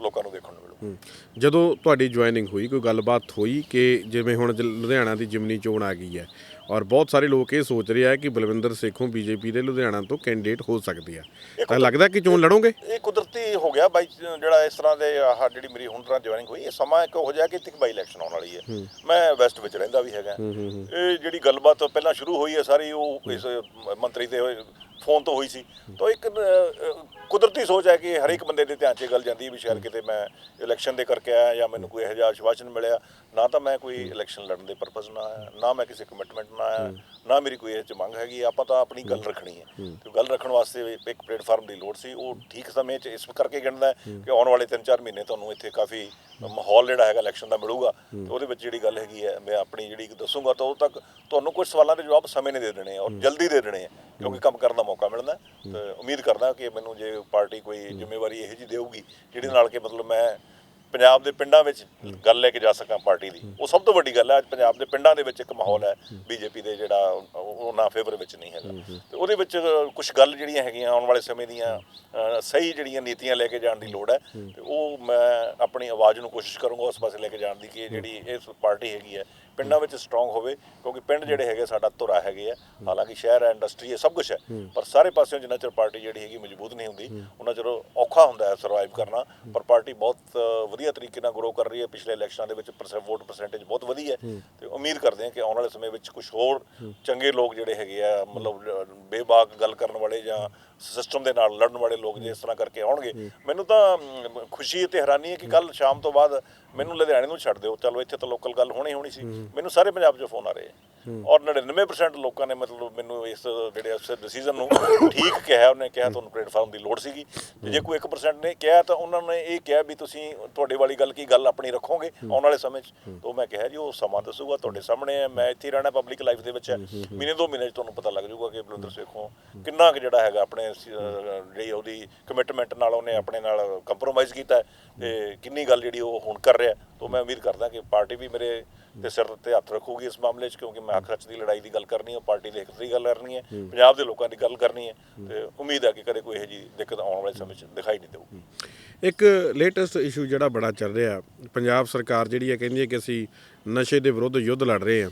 B: ਲੋਕਾਂ ਨੂੰ ਦੇਖਣ ਨੂੰ ਮਿਲੂ।
A: ਹੂੰ। ਜਦੋਂ ਤੁਹਾਡੀ ਜੁਆਇਨਿੰਗ ਹੋਈ ਕੋਈ ਗੱਲਬਾਤ ਹੋਈ ਕਿ ਜਿਵੇਂ ਹੁਣ ਜ- ਲੁਧਿਆਣਾ ਦੀ ਜਿਮਨੀ ਚੋਣ ਆ ਗਈ ਹੈ ਔਰ ਬਹੁਤ ਸਾਰੇ ਲੋਕ ਇਹ ਸੋਚ ਰਹੇ ਆ ਕਿ ਬਲਵਿੰਦਰ ਸੇਖੋਂ ਬੀਜੇਪੀ ਦੇ ਲੁਧਿਆਣਾ ਤੋਂ ਕੈਂਡੀਡੇਟ ਹੋ ਸਕਦੀ ਆ। ਤਾਂ ਲੱਗਦਾ ਕਿ ਚੋਣ ਲੜੋਗੇ?
B: ਇਹ ਕੁਦਰਤੀ ਹੋ ਗਿਆ ਬਾਈ ਜਿਹੜਾ ਇਸ ਤਰ੍ਹਾਂ ਦੇ ਆਹ ਜਿਹੜੀ ਮੇਰੀ ਹੁਣ ਤਰ੍ਹਾਂ ਜੁਆਇਨਿੰਗ ਹੋਈ ਇਹ ਸਮਾਂ ਇੱਕ ਹੋ ਜਾ ਕਿ ਇੱਕ ਬਾਈ ਇਲੈਕਸ਼ਨ ਆਉਣ ਵਾਲੀ ਹੈ। ਮੈਂ ਵੈਸਟ ਵਿੱਚ ਰਹਿੰਦਾ ਵੀ ਹੈਗਾ। ਇਹ ਜਿਹੜੀ ਗੱਲਬਾਤ ਪਹਿਲਾਂ ਸ਼ੁਰੂ ਹੋਈ ਹੈ ਸਾਰੀ ਉਹ ਇਸ ਮੰਤਰੀ ਦੇ ਫੋਨ ਤੋਂ ਹੋਈ ਸੀ। ਤਾਂ ਇੱਕ ਕੁਦਰਤੀ ਸੋਚ ਹੈ ਕਿ ਹਰ ਇੱਕ ਬੰਦੇ ਦੇ ਧਿਆਨ 'ਚ ਗੱਲ ਜਾਂਦੀ ਹੈ ਵੀ ਸ਼ਾਇਦ ਕਿਤੇ ਮੈਂ ਇਲੈਕਸ਼ਨ ਦੇ ਕਰਕੇ ਆਇਆ ਜਾਂ ਮੈਨੂੰ ਕੋਈ ਇਹੋ ਜਿਹਾ ਆਸ਼ਵਾਸਨ ਮਿਲਿਆ। ਨਾ ਤਾਂ ਮੈਂ ਕੋਈ ਇਲੈਕਸ਼ਨ ਲੜਨ ਦੇ ਪਰਪਸ ਨਾਲ ਆਇਆ ਨਾ ਮੈਂ ਕਿਸੇ ਕਮਿਟਮੈਂਟ ਨਾਲ ਆਇਆ ਨਾ ਮੇਰੀ ਕੋਈ ਇਹ 'ਚ ਮੰਗ ਹੈਗੀ। ਆਪਾਂ ਤਾਂ ਆਪਣੀ ਗੱਲ ਰੱਖਣੀ ਹੈ। ਤੇ ਗੱਲ ਰੱਖਣ ਵਾਸਤੇ ਇੱਕ ਪਲੇਟਫਾਰਮ ਦੀ ਲੋੜ ਸੀ। ਉਹ ਠੀਕ ਸਮੇਂ 'ਚ ਇਸ ਕਰਕੇ ਗਿਣਦਾ ਹੈ ਕਿ ਆਉਣ ਵਾਲੇ 3-4 ਮਹੀਨੇ ਤੁਹਾਨੂੰ ਇੱਥੇ ਕਾਫੀ ਮਾਹੌਲ ਜਿਹੜਾ ਹੈਗਾ ਇਲੈਕਸ਼ਨ ਦਾ ਮਿਲੂਗਾ। ਤੇ ਉਹਦੇ ਵਿੱਚ ਜਿਹੜੀ ਗੱਲ ਹੈਗੀ ਹੈ ਮੈਂ ਆਪਣੀ ਜਿਹੜੀ ਦੱਸੂਗਾ ਤਾਂ ਉਦੋਂ ਤੱਕ ਤੁਹਾਨੂੰ ਕੁਝ ਸਵਾਲਾਂ ਦੇ ਜਵਾਬ ਸਮੇਂ ਨੇ ਦੇ ਦੇਣੇ ਔਰ ਜਲਦੀ ਦੇ ਦੇਣੇ ਆ। ਕਿਉਂਕਿ ਕੰਮ ਕਰਨ ਦਾ ਮੌਕਾ ਮਿਲਦਾ ਹੈ। ਤੇ ਉਮੀਦ ਕਰਦਾ ਕਿ ਮੈਨੂੰ ਜੇ ਪਾਰਟੀ ਕੋਈ ਜ਼ਿੰਮੇਵਾਰੀ ਇਹੋ ਜੀ ਦੇਊਗੀ ਜਿਹਦੇ ਨਾਲ ਕਿ ਮਤਲਬ ਮੈਂ ਪੰਜਾਬ ਦੇ ਪਿੰਡਾਂ ਵਿੱਚ ਗੱਲ ਲੈ ਕੇ ਜਾ ਸਕਾਂ ਪਾਰਟੀ ਦੀ। ਉਹ ਸਭ ਤੋਂ ਵੱਡੀ ਗੱਲ ਹੈ, ਅੱਜ ਪੰਜਾਬ ਦੇ ਪਿੰਡਾਂ ਦੇ ਵਿੱਚ ਇੱਕ ਮਾਹੌਲ ਹੈ, ਬੀਜੇਪੀ ਦੇ ਜਿਹੜਾ ਉਹ ਨਾ ਫੇਵਰ ਵਿੱਚ ਨਹੀਂ ਹੈਗਾ। ਤੇ ਉਹਦੇ ਵਿੱਚ ਕੁਝ ਗੱਲ ਜਿਹੜੀਆਂ ਹੈਗੀਆਂ ਆਉਣ ਵਾਲੇ ਸਮੇਂ ਦੀਆਂ ਸਹੀ ਜਿਹੜੀਆਂ ਨੀਤੀਆਂ ਲੈ ਕੇ ਜਾਣ ਦੀ ਲੋੜ ਹੈ। ਤੇ ਉਹ ਮੈਂ ਆਪਣੀ ਆਵਾਜ਼ ਨੂੰ ਕੋਸ਼ਿਸ਼ ਕਰੂੰਗਾ ਉਸ ਪਾਸੇ ਲੈ ਕੇ ਜਾਣ ਦੀ ਕਿ ਜਿਹੜੀ ਇਹ ਪਾਰਟੀ ਹੈਗੀ ਹੈ ਪਿੰਡਾਂ ਵਿੱਚ ਸਟਰੋਂਗ ਹੋਵੇ ਕਿਉਂਕਿ ਪਿੰਡ ਜਿਹੜੇ ਹੈਗੇ ਸਾਡਾ ਧੁਰਾ ਹੈਗੇ ਆ। ਹਾਲਾਂਕਿ ਸ਼ਹਿਰ ਹੈ ਇੰਡਸਟਰੀ ਹੈ ਸਭ ਕੁਝ ਹੈ ਪਰ ਸਾਰੇ ਪਾਸਿਓਂ ਜਿੰਨਾ ਚਿਰ ਪਾਰਟੀ ਜਿਹੜੀ ਹੈਗੀ ਮਜ਼ਬੂਤ ਨਹੀਂ ਹੁੰਦੀ ਉਹਨਾਂ ਚਿਰ ਔਖਾ ਹੁੰਦਾ ਹੈ ਸਰਵਾਈਵ ਕਰਨਾ। ਪਰ ਪਾਰਟੀ ਬਹੁਤ ਵਧੀਆ ਤਰੀਕੇ ਨਾਲ ਗਰੋ ਕਰ ਰਹੀ ਹੈ। ਪਿਛਲੇ ਇਲੈਕਸ਼ਨਾਂ ਦੇ ਵਿੱਚ ਪਰਸੈਂਟ ਵੋਟ ਪਰਸੈਂਟੇਜ ਬਹੁਤ ਵਧੀਆ ਹੈ। ਤੇ ਉਮੀਦ ਕਰਦੇ ਹਾਂ ਕਿ ਆਉਣ ਵਾਲੇ ਸਮੇਂ ਵਿੱਚ ਕੁਝ ਹੋਰ ਚੰਗੇ ਲੋਕ ਜਿਹੜੇ ਹੈਗੇ ਆ ਮਤਲਬ ਬੇਬਾਕ ਗੱਲ ਕਰਨ ਵਾਲੇ ਜਾਂ ਸਿਸਟਮ ਦੇ ਨਾਲ ਲੜਨ ਵਾਲੇ ਲੋਕ ਜੇ ਇਸ ਤਰ੍ਹਾਂ ਕਰਕੇ ਆਉਣਗੇ ਮੈਨੂੰ ਤਾਂ ਖੁਸ਼ੀ ਤੇ ਹੈਰਾਨੀ ਹੈ ਕਿ ਕੱਲ ਸ਼ਾਮ ਤੋਂ ਬਾਅਦ ਮੈਨੂੰ ਲੁਧਿਆਣੇ ਨੂੰ ਛੱਡ ਦਿਓ। ਚਲੋ ਇੱਥੇ ਤਾਂ ਲੋਕਲ ਗੱਲ ਹੋਣੀ ਹੋਣੀ ਸੀ। ਮੈਨੂੰ ਸਾਰੇ ਪੰਜਾਬ 'ਚੋਂ ਫੋਨ ਆ ਰਹੇ। ਔਰ 99% ਲੋਕਾਂ ਨੇ ਮਤਲਬ ਮੈਨੂੰ ਇਸ ਜਿਹੜੇ ਇਸ ਡਿਸੀਜਨ ਨੂੰ ਠੀਕ ਕਿਹਾ ਉਹਨੇ ਕਿਹਾ ਤੁਹਾਨੂੰ ਪਲੇਟਫਾਰਮ ਦੀ ਲੋੜ ਸੀਗੀ। ਜੇ ਕੋਈ 1% ਨੇ ਕਿਹਾ ਤਾਂ ਉਹਨਾਂ ਨੇ ਇਹ ਕਿਹਾ ਵੀ ਤੁਸੀਂ ਤੁਹਾਡੇ ਵਾਲੀ ਗੱਲ ਕੀ ਗੱਲ ਆਪਣੀ ਰੱਖੋਗੇ ਆਉਣ ਵਾਲੇ ਸਮੇਂ 'ਚ? ਤਾਂ ਮੈਂ ਕਿਹਾ ਜੀ ਉਹ ਸਮਾਂ ਦੱਸੂਗਾ ਤੁਹਾਡੇ ਸਾਹਮਣੇ ਹੈ ਮੈਂ ਇੱਥੇ ਰਹਿਣਾ ਪਬਲਿਕ ਲਾਈਫ ਦੇ ਵਿੱਚ। ਹੈ ਮਹੀਨੇ ਦੋ ਮਹੀਨੇ 'ਚ ਤੁਹਾਨੂੰ ਪਤਾ ਲੱਗ ਜਾਊਗਾ ਕਿ ਬਲਵਿੰਦਰ ਸੇਖੋਂ ਕਿੰਨਾ ਕੁ ਜਿਹੜਾ ਹੈਗਾ ਆਪਣੇ ਜਿਹੜੀ ਉਹਦੀ ਕਮਿਟਮੈਂਟ ਨਾਲ ਉਹਨੇ ਆਪਣੇ ਨਾਲ ਕੰਪਰੋਮਾਈਜ਼ ਕੀਤਾ। ਤੇ ਕਿੰਨੀ ਗੱਲ ਜਿਹੜੀ ਉਹ ਹੁਣ ਕਰ ਰਿਹਾ ਤਾਂ ਮੈਂ ਉਮੀਦ ਕਰਦਾ ਕਿ ਪਾਰਟੀ ਵੀ ਮੇਰੇ ਤੇ ਸਿਰ ਤੇ ਹੱਥ ਰੱਖੂਗੀ ਇਸ ਮਾਮਲੇ 'ਚ ਕਿਉਂਕਿ ਮੈਂ ਹੱਕ ਦੀ ਲੜਾਈ ਦੀ ਗੱਲ ਕਰਨੀ ਹੈ ਪਾਰਟੀ ਦੇ ਹਿੱਤ ਦੀ ਗੱਲ ਕਰਨੀ ਹੈ। ਪੰਜਾਬ ਦੇ ਲੋਕਾਂ ਦੀ ਗੱਲ ਕਰਨੀ ਹੈ ਤੇ ਉਮੀਦ ਹੈ ਕਿ ਕਦੇ ਕੋਈ ਇਹੋ ਜਿਹੀ ਦਿੱਕਤ ਆਉਣ ਵਾਲੇ ਸਮੇਂ 'ਚ ਦਿਖਾਈ ਨਹੀਂ ਦੇਊਗੀ।
A: ਇੱਕ ਲੇਟੈਸਟ ਇਸ਼ੂ ਜਿਹੜਾ ਬੜਾ ਚੱਲ ਰਿਹਾ ਪੰਜਾਬ ਸਰਕਾਰ ਜਿਹੜੀ ਹੈ ਕਹਿੰਦੀ ਹੈ ਕਿ ਅਸੀਂ ਨਸ਼ੇ ਦੇ ਵਿਰੁੱਧ ਯੁੱਧ ਲੜ ਰਹੇ ਹਾਂ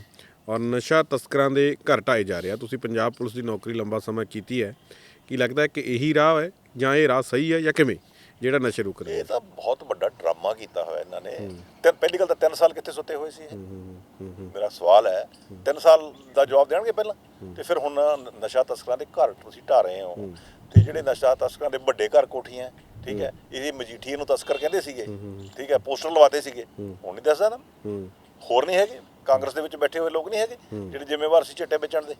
A: ਔਰ ਨਸ਼ਾ ਤਸਕਰਾਂ ਦੇ ਘਰ ਢਾਏ ਜਾ ਰਿਹਾ ਤੁਸੀਂ ਪੰਜਾਬ ਪੁਲਿਸ ਦੀ ਨੌਕਰੀ ਲੰਬਾ ਸਮਾਂ ਕੀਤੀ ਹੈ। ਕੀ ਲੱਗਦਾ ਹੈ ਕਿ ਇਹੀ ਰਾਹ ਹੈ ਜਾਂ ਇਹ ਰਾਹ ਸਹੀ ਹੈ ਜਾਂ ਕਿਵੇਂ? ਜਿਹੜਾ ਨਸ਼ੇ ਰੁਕ ਰਿਹਾ
B: ਇਹ ਤਾਂ ਬਹੁਤ ਵੱਡਾ ਡਰਾਮਾ ਕੀਤਾ ਹੋਇਆ ਇਹਨਾਂ ਨੇ। ਤੇ ਪਹਿਲੀ ਗੱਲ ਤਾਂ 3 ਸਾਲ ਕਿੱਥੇ ਸੁੱਤੇ ਹੋਏ ਸੀ ਮੇਰਾ ਸਵਾਲ ਹੈ 3 ਸਾਲ ਦਾ ਜਵਾਬ ਦੇਣਗੇ ਪਹਿਲਾਂ? ਤੇ ਫਿਰ ਹੁਣ ਨਸ਼ਾ ਤਸਕਰਾਂ ਦੇ ਘਰ ਤੁਸੀਂ ਢਾ ਰਹੇ ਹੋ। ਤੇ ਜਿਹੜੇ ਨਸ਼ਾ ਤਸਕਰਾਂ ਦੇ ਵੱਡੇ ਘਰ ਕੋਠੀਆਂ ਠੀਕ ਹੈ ਇਹ ਮਜੀਠੀਏ ਨੂੰ ਤਸਕਰ ਕਹਿੰਦੇ ਸੀਗੇ ਠੀਕ ਹੈ ਪੋਸਟਰ ਲਵਾਤੇ ਸੀਗੇ। ਹੁਣ ਨਹੀਂ ਦੱਸਦਾ ਨਾ। ਹੋਰ ਨਹੀਂ ਹੈਗੇ ਕਾਂਗਰਸ ਦੇ ਵਿੱਚ ਬੈਠੇ ਹੋਏ ਲੋਕ ਨਹੀਂ ਹੈਗੇ ਜਿਹੜੇ ਜ਼ਿੰਮੇਵਾਰ ਸੀ ਚਿੱਟੇ ਵੇਚਣ ਦੇ।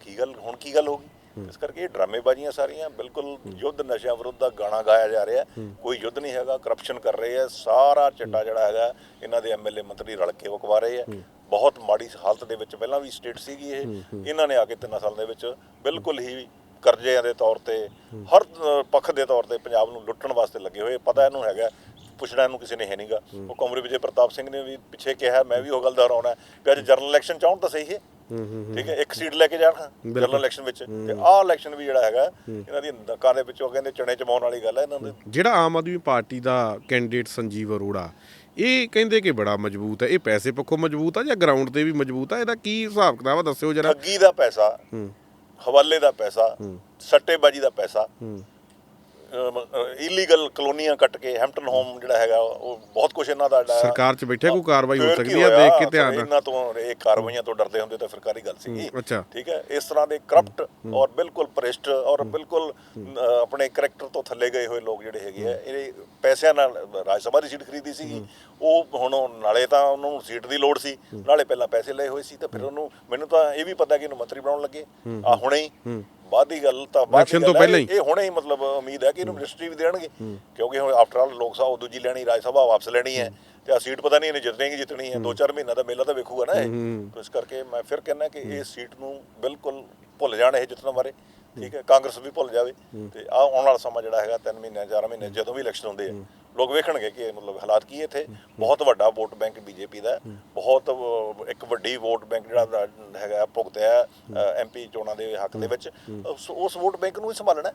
B: ਕੀ ਗੱਲ ਹੁਣ ਕੀ ਗੱਲ ਹੋ ਗਈ? ਇਸ ਕਰਕੇ ਇਹ ਡਰਾਮੇਬਾਜ਼ੀਆਂ ਸਾਰੀਆਂ ਬਿਲਕੁਲ ਯੁੱਧ ਨਸ਼ਿਆਂ ਵਿਰੁੱਧ ਦਾ ਗਾਣਾ ਗਾਇਆ ਜਾ ਰਿਹਾ। ਕੋਈ ਯੁੱਧ ਨਹੀਂ ਹੈਗਾ ਕਰਪਸ਼ਨ ਕਰ ਰਹੇ ਆ ਸਾਰਾ ਚਿੱਟਾ ਜਿਹੜਾ ਹੈਗਾ ਇਹਨਾਂ ਦੇ ਐਮਐਲਏ ਮੰਤਰੀ ਰਲ ਕੇ ਵਕਵਾ ਰਹੇ ਆ। ਬਹੁਤ ਮਾੜੀ ਹਾਲਤ ਦੇ ਵਿੱਚ ਪਹਿਲਾਂ ਵੀ ਸਟੇਟ ਸੀਗੀ ਇਹ। ਇਹਨਾਂ ਨੇ ਆ ਕੇ ਤਿੰਨਾਂ ਸਾਲ ਦੇ ਵਿੱਚ ਬਿਲਕੁਲ ਹੀ ਕਰਜ਼ਿਆਂ ਦੇ ਤੌਰ ਤੇ ਹਰ ਪੱਖ ਦੇ ਤੌਰ ਤੇ ਪੰਜਾਬ ਨੂੰ ਲੁੱਟਣ ਵਾਸਤੇ ਲੱਗੇ ਹੋਏ। ਪਤਾ ਇਹਨੂੰ ਹੈਗਾ ਪੁੱਛਣਾ ਇਹਨੂੰ ਕਿਸੇ ਨੇ ਹੈ ਨਹੀਂਗਾ। ਉਹ ਕਮਰੇ ਵਿਜੇ ਪ੍ਰਤਾਪ ਸਿੰਘ ਨੇ ਵੀ ਪਿੱਛੇ ਕਿਹਾ ਮੈਂ ਵੀ ਉਹ ਗੱਲ ਦੁਹਰਾਉਣਾ ਵੀ ਅੱਜ ਜਨਰਲ ਇਲੈਕਸ਼ਨ ਚਾਹਣ ਤਾਂ ਸਹੀ ਹੈ। ਠੀਕ ਹੈ ਇੱਕ ਸੀਟ ਲੈ ਕੇ ਜਾਣ ਜਨਰਲ ਇਲੈਕਸ਼ਨ ਵਿੱਚ। ਤੇ ਆਹ ਇਲੈਕਸ਼ਨ ਵੀ ਜਿਹੜਾ ਹੈਗਾ ਇਹਨਾਂ ਦੀ ਨੱਕਾਂ ਦੇ ਵਿੱਚੋਂ ਕਹਿੰਦੇ ਚਣੇ ਚਮਾਉਣ ਵਾਲੀ ਗੱਲ ਹੈ ਇਹਨਾਂ ਦੇ।
A: ਜਿਹੜਾ ਆਮ ਆਦਮੀ ਪਾਰਟੀ ਦਾ ਕੈਂਡੀਡੇਟ ਸੰਜੀਵ ਅਰੋੜਾ ਇਹ ਕਹਿੰਦੇ ਕਿ ਬੜਾ ਮਜ਼ਬੂਤ ਹੈ ਇਹ ਪੈਸੇ ਪੱਖੋਂ ਮਜ਼ਬੂਤ ਆ ਜਾਂ ਗਰਾਊਂਡ ਤੇ ਵੀ ਮਜ਼ਬੂਤ ਆ? ਇਹਦਾ ਕੀ ਹਿਸਾਬ ਕਿਤਾਬ ਆ? ਦੱਸਿਓ ਜਰਾ।
B: ਠੱਗੀ ਦਾ ਪੈਸਾ ਹਵਾਲੇ ਦਾ ਪੈਸਾ ਸੱਟੇਬਾਜੀ ਦਾ ਪੈਸਾ। ਇਲੀਗਲ ਕਲੋਨੀਆਂ ਕੱਟ ਕੇ ਹੈਂਪਟਨ ਹੋਮ ਜਿਹੜਾ ਹੈਗਾ ਉਹ ਬਹੁਤ ਕੁਝ ਇਹਨਾਂ ਦਾ
A: ਸਰਕਾਰ 'ਚ ਬੈਠੇ ਕੋਈ ਕਾਰਵਾਈ ਹੋ ਸਕਦੀ
B: ਹੋਇਆ?
A: ਦੇਖ ਕੇ ਧਿਆਨ
B: ਇਹਨਾਂ ਤੋਂ ਇਹ ਕਾਰਵਾਈਆਂ ਤੋਂ ਡਰਦੇ ਹੁੰਦੇ ਤਾਂ ਸਰਕਾਰੀ ਗੱਲ ਸੀਗੀ।
A: ਅੱਛਾ।
B: ਠੀਕ ਹੈ? ਇਸ ਤਰ੍ਹਾਂ ਦੇ ਕਰਪਟ ਔਰ ਬਿਲਕੁਲ ਭ੍ਰਿਸ਼ਟ ਔਰ ਬਿਲਕੁਲ ਆਪਣੇ ਕੈਰੈਕਟਰ ਤੋਂ ਥੱਲੇ ਗਏ ਹੋਏ ਲੋਕ ਜਿਹੜੇ ਹੈਗੇ ਆ ਇਹ ਪੈਸਿਆਂ ਨਾਲ ਰਾਜ ਸਭਾ ਦੀ ਸੀਟ ਖਰੀਦੀ ਸੀਗੀ। ਉਹ ਹੁਣ ਨਾਲੇ ਤਾਂ ਉਹਨੂੰ ਸੀਟ ਦੀ ਲੋੜ ਸੀ। ਨਾਲੇ ਪਹਿਲਾਂ ਪੈਸੇ ਲਏ ਹੋਏ ਸੀ ਤੇ ਫਿਰ ਉਹਨੂੰ ਮੈਨੂੰ ਤਾਂ ਇਹ ਵੀ ਪਤਾ ਕਿ ਇਹਨੂੰ ਮੰਤਰੀ ਬਣਾਉਣ ਲੱਗੇ। ਆ ਹੁਣੇ ਹੀ। ਬਾਅਦ ਦੀ ਗੱਲ ਤਾਂ ਬਾਅਦ
A: ਤੋਂ ਪਹਿਲਾਂ ਹੀ।
B: ਇਹ ਹੁਣੇ ਹੀ ਮਤਲਬ ਉਮੀਦ ਹੈ ਕਿ ਇਹਨੂੰ ਮਿਨਿਸਟਰੀ ਵੀ ਦੇਣਗੇ ਕਿਉਂਕਿ ਹੁਣ ਆਫਟਰ ਆਲ ਲੋਕ ਸਭਾ ਉਹ ਦੂਜੀ ਲੈਣੀ ਰਾਜ ਸਭਾ ਵਾਪਸ ਲੈਣੀ ਹੈ ਤੇ ਆ ਸੀਟ ਪਤਾ ਨਹੀਂ ਇਹਨੇ ਜਿੱਤਣੀ ਕਿ ਜਿੱਤਣੀ ਹੈ। ਦੋ ਚਾਰ ਮਹੀਨਾ ਦਾ ਮੇਲਾ ਤਾਂ ਵੇਖੂਗਾ ਨਾ ਇਹ। ਤਾਂ ਇਸ ਕਰਕੇ ਮੈਂ ਫਿਰ ਕਹਿੰਦਾ ਕਿ ਇਹ ਸੀਟ ਨੂੰ ਬਿਲਕੁਲ ਭੁੱਲ ਜਾਣ ਇਹ ਜਿੱਤਣ ਬਾਰੇ। ਠੀਕ ਹੈ ਕਾਂਗਰਸ ਵੀ ਭੁੱਲ ਜਾਵੇ। ਤੇ ਆ ਆਉਣ ਵਾਲਾ ਸਮਾਂ ਜਿਹੜਾ ਹੈਗਾ 3 ਮਹੀਨੇ 4 ਮਹੀਨੇ ਜਦੋਂ ਵੀ ਇਲੈਕਸ਼ਨ ਹੁੰਦੇ ਆ। ਲੋਕ ਵੇਖਣਗੇ ਕਿ ਮਤਲਬ ਹਾਲਾਤ ਕੀ ਇੱਥੇ। ਬਹੁਤ ਵੱਡਾ ਵੋਟ ਬੈਂਕ ਬੀਜੇਪੀ ਦਾ। ਬਹੁਤ ਇੱਕ ਵੱਡੀ ਵੋਟ ਬੈਂਕ ਜਿਹੜਾ ਹੈਗਾ ਭੁਗਤਿਆ ਐਮਪੀ ਚੋਣਾਂ ਦੇ ਹੱਕ ਦੇ ਵਿੱਚ। ਉਸ- ਵੋਟ ਬੈਂਕ ਨੂੰ ਹੀ ਸੰਭਾਲਣਾ।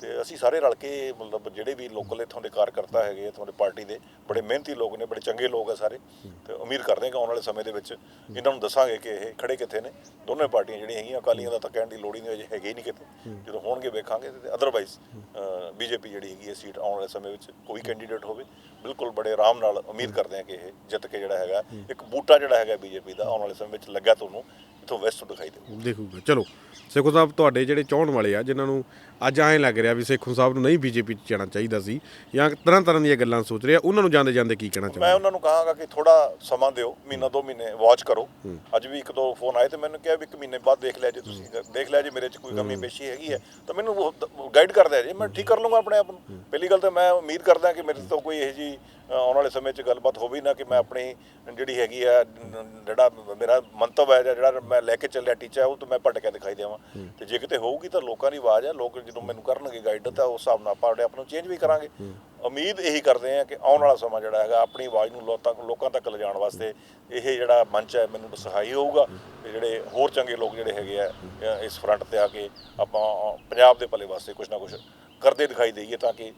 B: ਤੇ ਅਸੀਂ ਸਾਰੇ ਰਲ ਕੇ ਮਤਲਬ ਜਿਹੜੇ ਵੀ ਲੋਕਲ ਇੱਥੋਂ ਦੇ ਕਾਰਕਰਤਾ ਹੈਗੇ ਇੱਥੋਂ ਦੇ ਪਾਰਟੀ ਦੇ ਬੜੇ ਮਿਹਨਤੀ ਲੋਕ ਨੇ ਬੜੇ ਚੰਗੇ ਲੋਕ ਆ ਸਾਰੇ। ਤੇ ਉਮੀਦ ਕਰਦੇ ਹਾਂ ਕਿ ਆਉਣ ਵਾਲੇ ਸਮੇਂ ਦੇ ਵਿੱਚ ਇਹਨਾਂ ਨੂੰ ਦੱਸਾਂਗੇ ਕਿ ਇਹ ਖੜੇ ਕਿੱਥੇ ਨੇ। ਦੋਨੇ ਪਾਰਟੀਆਂ ਜਿਹੜੀਆਂ ਹੈਗੀਆਂ ਅਕਾਲੀਆਂ ਦਾ ਤਾਂ ਕਹਿਣ ਦੀ ਲੋੜ ਹੀ ਨਹੀਂ ਅਜੇ ਹੈਗੇ ਹੀ ਨਹੀਂ ਕਿਤੇ। ਜਦੋਂ ਹੋਣਗੇ ਵੇਖਾਂਗੇ ਤੇ ਅਦਰਵਾਈਜ਼ ਬੀਜੇਪੀ ਜਿਹੜੀ ਹੈਗੀ ਹੈ ਸੀਟ ਆਉਣ ਵਾਲੇ ਸਮੇਂ ਵਿੱਚ ਕੋਈ ਕੈਂਡੀਡੇਟ ਹੋਵੇ, ਬਿਲਕੁਲ ਬੜੇ ਆਰਾਮ ਨਾਲ ਉਮੀਦ ਕਰਦੇ ਹਾਂ ਕਿ ਇਹ ਜਿੱਤ ਕੇ ਜਿਹੜਾ ਹੈਗਾ, ਇੱਕ ਬੂਟਾ ਜਿਹੜਾ ਹੈਗਾ ਬੀਜੇਪੀ ਦਾ ਆਉਣ ਵਾਲੇ ਸਮੇਂ ਵਿੱਚ ਲੱਗਾ ਤੁਹਾਨੂੰ। ਇਥੋਂ ਵੈਸਟ ਤੋਂ ਦਿਖਾਈ ਦੇਊ
A: ਦੇਖੂਗਾ। ਚਲੋ ਸੇਖੋ ਸਾਹਿਬ ਤੁਹਾਡੇ ਜਿਹੜੇ ਚਾਹਣ ਵਾਲੇ ਆ ਜਿਨ੍ਹਾਂ ਨੂੰ ਅੱਜ ਐਂ ਲੱਗ ਰਿਹਾ ਵੀ ਸੇਖੋ ਸਾਹਿਬ ਨੂੰ ਨਹੀਂ ਬੀਜੇਪੀ ਚ ਜਾਣਾ ਚਾਹੀਦਾ ਸੀ ਜਾਂ ਤਰ੍ਹਾਂ ਤਰ੍ਹਾਂ ਦੀਆਂ ਗੱਲਾਂ ਸੋਚ ਰਹੇ ਉਹਨਾਂ ਨੂੰ ਜਾਂਦੇ ਜਾਂਦੇ ਕੀ ਕਹਿਣਾ
B: ਮੈਂ
A: ਚਾਹੁੰਦੇ?
B: ਉਹਨਾਂ ਨੂੰ ਕਹਾਂਗਾ ਕਿ ਥੋੜਾ ਸਮਾਂ ਦਿਓ ਮਹੀਨਾ ਦੋ ਮਹੀਨੇ ਵਾਚ ਕਰੋ। ਅੱਜ ਵੀ ਇੱਕ ਦੋ ਫੋਨ ਆਏ ਤੇ ਮੈਨੂੰ ਕਿਹਾ ਵੀ ਇੱਕ ਮਹੀਨੇ ਬਾਅਦ ਦੇਖ ਲਿਆ ਜੇ ਤੁਸੀਂ ਦੇਖ ਲਿਆ ਜੇ ਮੇਰੇ 'ਚ ਕੋਈ ਕਮੀ ਪੇਸ਼ੀ ਹੈਗੀ ਹੈ ਤਾਂ ਮੈਨੂੰ ਗਾਈਡ ਕਰ ਦਿਆ ਜੇ। ਮੈਂ ਠੀਕ ਕਰ ਲੂੰਗਾ ਆਪਣੇ ਆਪ ਨੂੰ। ਪਹਿਲੀ ਗੱਲ ਤਾਂ ਮੈਂ ਉਮੀਦ ਕਰਦਾ ਕਿ ਮੇਰੇ ਤੋਂ ਕੋਈ ਇਹ ਜੀ ਆਉਣ ਵਾਲੇ ਸਮੇਂ 'ਚ ਗੱਲਬਾਤ ਹੋਵੇ ਨਾ ਕਿ ਮੈਂ ਆਪਣੀ ਜਿਹੜੀ ਹੈਗੀ ਆ ਜਿਹੜਾ ਮੇਰਾ ਮੰਤਵ ਹੈ ਜਾਂ ਜਿਹੜਾ ਮੈਂ ਲੈ ਕੇ ਚੱਲਿਆ ਟੀਚਾ ਉਹ ਤੋਂ ਮੈਂ ਭਟਕਿਆ ਦਿਖਾਈ ਦੇਵਾਂ। ਤੇ ਜੇ ਕਿਤੇ ਹੋਊਗੀ ਤਾਂ ਲੋਕਾਂ ਦੀ ਆਵਾਜ਼ ਹੈ ਲੋਕ ਜਦੋਂ ਮੈਨੂੰ ਕਰਨਗੇ ਗਾਈਡ ਤਾਂ ਉਸ ਹਿਸਾਬ ਨਾਲ ਆਪਾਂ ਆਪਣੇ ਆਪ ਨੂੰ ਚੇਂਜ ਵੀ ਕਰਾਂਗੇ। ਉਮੀਦ ਇਹੀ ਕਰਦੇ ਆ ਕਿ ਆਉਣ ਵਾਲਾ ਸਮਾਂ ਜਿਹੜਾ ਹੈਗਾ ਆਪਣੀ ਆਵਾਜ਼ ਨੂੰ ਲੋਕਾਂ ਲੋਕਾਂ ਤੱਕ ਲਿਜਾਣ ਵਾਸਤੇ ਇਹ ਜਿਹੜਾ ਮੰਚ ਹੈ ਮੈਨੂੰ ਸਹਾਈ ਹੋਊਗਾ। ਤੇ ਜਿਹੜੇ ਹੋਰ ਚੰਗੇ ਲੋਕ ਜਿਹੜੇ ਹੈਗੇ ਆ ਇਸ ਫਰੰਟ ਤੇ ਆ ਕੇ ਆਪਾਂ ਪੰਜਾਬ ਦੇ ਭਲੇ ਵਾਸਤੇ ਕੁਝ ਨਾ ਕੁਝ ਕਰਦੇ ਦਿਖਾਈ ਦਈਏ ਤਾਂ ਕਿ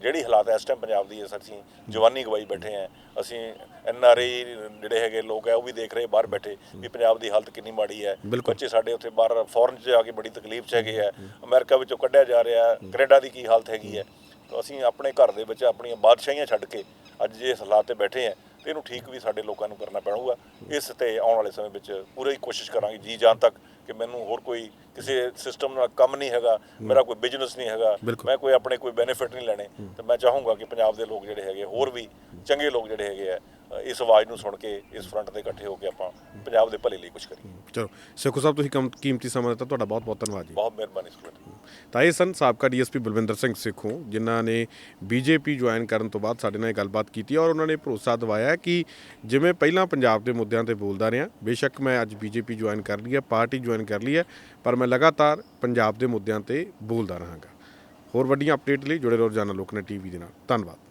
B: ਜਿਹੜੀ ਹਾਲਾਤ ਇਸ ਟਾਈਮ ਪੰਜਾਬ ਦੀ ਹੈ ਸਰ ਅਸੀਂ ਜਵਾਨੀ ਗਵਾਈ ਬੈਠੇ ਆ ਅਸੀਂ ਐਨ ਆਰ ਆਈ ਜਿਹੜੇ ਹੈਗੇ ਲੋਕ ਆ ਉਹ ਵੀ ਦੇਖ ਰਹੇ ਬਾਹਰ ਬੈਠੇ ਵੀ ਪੰਜਾਬ ਦੀ ਹਾਲਤ ਕਿੰਨੀ ਮਾੜੀ ਹੈ। ਬੱਚੇ ਸਾਡੇ ਉੱਥੇ ਬਾਹਰ ਫੋਰਨ 'ਚ ਆ ਕੇ ਬੜੀ ਤਕਲੀਫ 'ਚ ਹੈਗੇ ਆ। ਅਮਰੀਕਾ ਵਿੱਚੋਂ ਕੱਢਿਆ ਜਾ ਰਿਹਾ ਕੈਨੇਡਾ ਦੀ ਕੀ ਹਾਲਤ ਹੈਗੀ ਹੈ। ਤਾਂ ਅਸੀਂ ਆਪਣੇ ਘਰ ਦੇ ਵਿੱਚ ਆਪਣੀਆਂ ਬਾਦਸ਼ਾਹੀਆਂ ਛੱਡ ਕੇ ਅੱਜ ਜੇ ਇਸ ਹਾਲਾਤ ਤੇ ਬੈਠੇ ਆ ਤੇ ਇਹਨੂੰ ਠੀਕ ਵੀ ਸਾਡੇ ਲੋਕਾਂ ਨੂੰ ਕਰਨਾ ਪੈਣੂਗਾ। ਇਸ ਤੇ ਆਉਣ ਵਾਲੇ ਸਮੇਂ ਵਿੱਚ ਪੂਰੀ ਕੋਸ਼ਿਸ਼ ਕਰਾਂਗੇ ਜੀ ਜਾਨ ਤੱਕ ਕਿ ਮੈਨੂੰ ਹੋਰ ਕੋਈ ਕਿਸੇ ਸਿਸਟਮ ਨਾਲ ਕੰਮ ਨਹੀਂ ਹੈਗਾ ਮੇਰਾ ਕੋਈ ਬਿਜ਼ਨਸ ਨਹੀਂ ਹੈਗਾ। ਮੈਂ ਕੋਈ ਆਪਣੇ ਕੋਈ ਬੈਨੀਫਿਟ ਨਹੀਂ ਲੈਣੇ ਤੇ ਮੈਂ ਚਾਹੂੰਗਾ ਕਿ ਪੰਜਾਬ ਦੇ ਲੋਕ ਜਿਹੜੇ ਹੈਗੇ ਹੋਰ ਵੀ ਚੰਗੇ ਲੋਕ ਜਿਹੜੇ ਹੈਗੇ ਆ ਇਸ ਆਵਾਜ਼ ਨੂੰ ਸੁਣ ਕੇ ਇਸ ਫਰੰਟ ਤੇ ਇਕੱਠੇ ਹੋ ਕੇ ਆਪਾਂ ਪੰਜਾਬ ਦੇ ਭਲੇ ਲਈ ਕੁਝ ਕਰੀਏ।
A: ਚਲੋ ਸੇਖੋ ਸਾਹਿਬ ਤੁਸੀਂ ਕਮ- ਕੀਮਤੀ ਸਮਾਂ ਦਿੱਤਾ ਤੁਹਾਡਾ ਬਹੁਤ ਬਹੁਤ ਧੰਨਵਾਦ ਜੀ।
B: ਬਹੁਤ ਮਿਹਰਬਾਨੀ ਸੁਖਵਿੰਦਰ
A: ਤਾਂ ਇਹ ਸਨ ਸਾਬਕਾ ਡੀਐਸਪੀ ਬਲਵਿੰਦਰ ਸਿੰਘ ਸਿੱਖੋਂ ਜਿਨ੍ਹਾਂ ਨੇ ਬੀਜੇਪੀ ਜੁਆਇਨ ਕਰਨ ਤੋਂ ਬਾਅਦ ਸਾਡੇ ਨਾਲ ਇਹ ਗੱਲਬਾਤ ਕੀਤੀ ਔਰ ਉਹਨਾਂ ਨੇ ਭਰੋਸਾ ਦਿਵਾਇਆ ਕਿ ਜਿਵੇਂ ਪਹਿਲਾਂ ਪੰਜਾਬ ਦੇ ਮੁੱਦਿਆਂ ਤੇ ਬੋਲਦਾ ਰਿਹਾ ਬੇਸ਼ੱਕ ਮੈਂ ਅੱਜ ਬੀਜੇਪੀ ਜੁਆਇਨ ਕਰ ਲਈ ਹੈ ਪਾਰਟੀ ਜੁਆਇਨ ਕਰ ਲਈ ਹੈ, ਪਰ ਮੈਂ ਲਗਾਤਾਰ ਪੰਜਾਬ ਦੇ ਮੁੱਦਿਆਂ ਤੇ ਬੋਲਦਾ ਰਹਾਂਗਾ। ਹੋਰ ਵੱਡੀਆਂ ਅਪਡੇਟ ਲਈ ਜੁੜੇ ਰਹੋ ਰੋਜ਼ਾਨਾ ਲੋਕਨੇ ਟੀਵੀ ਦੇ ਨਾਲ। ਧੰਨਵਾਦ।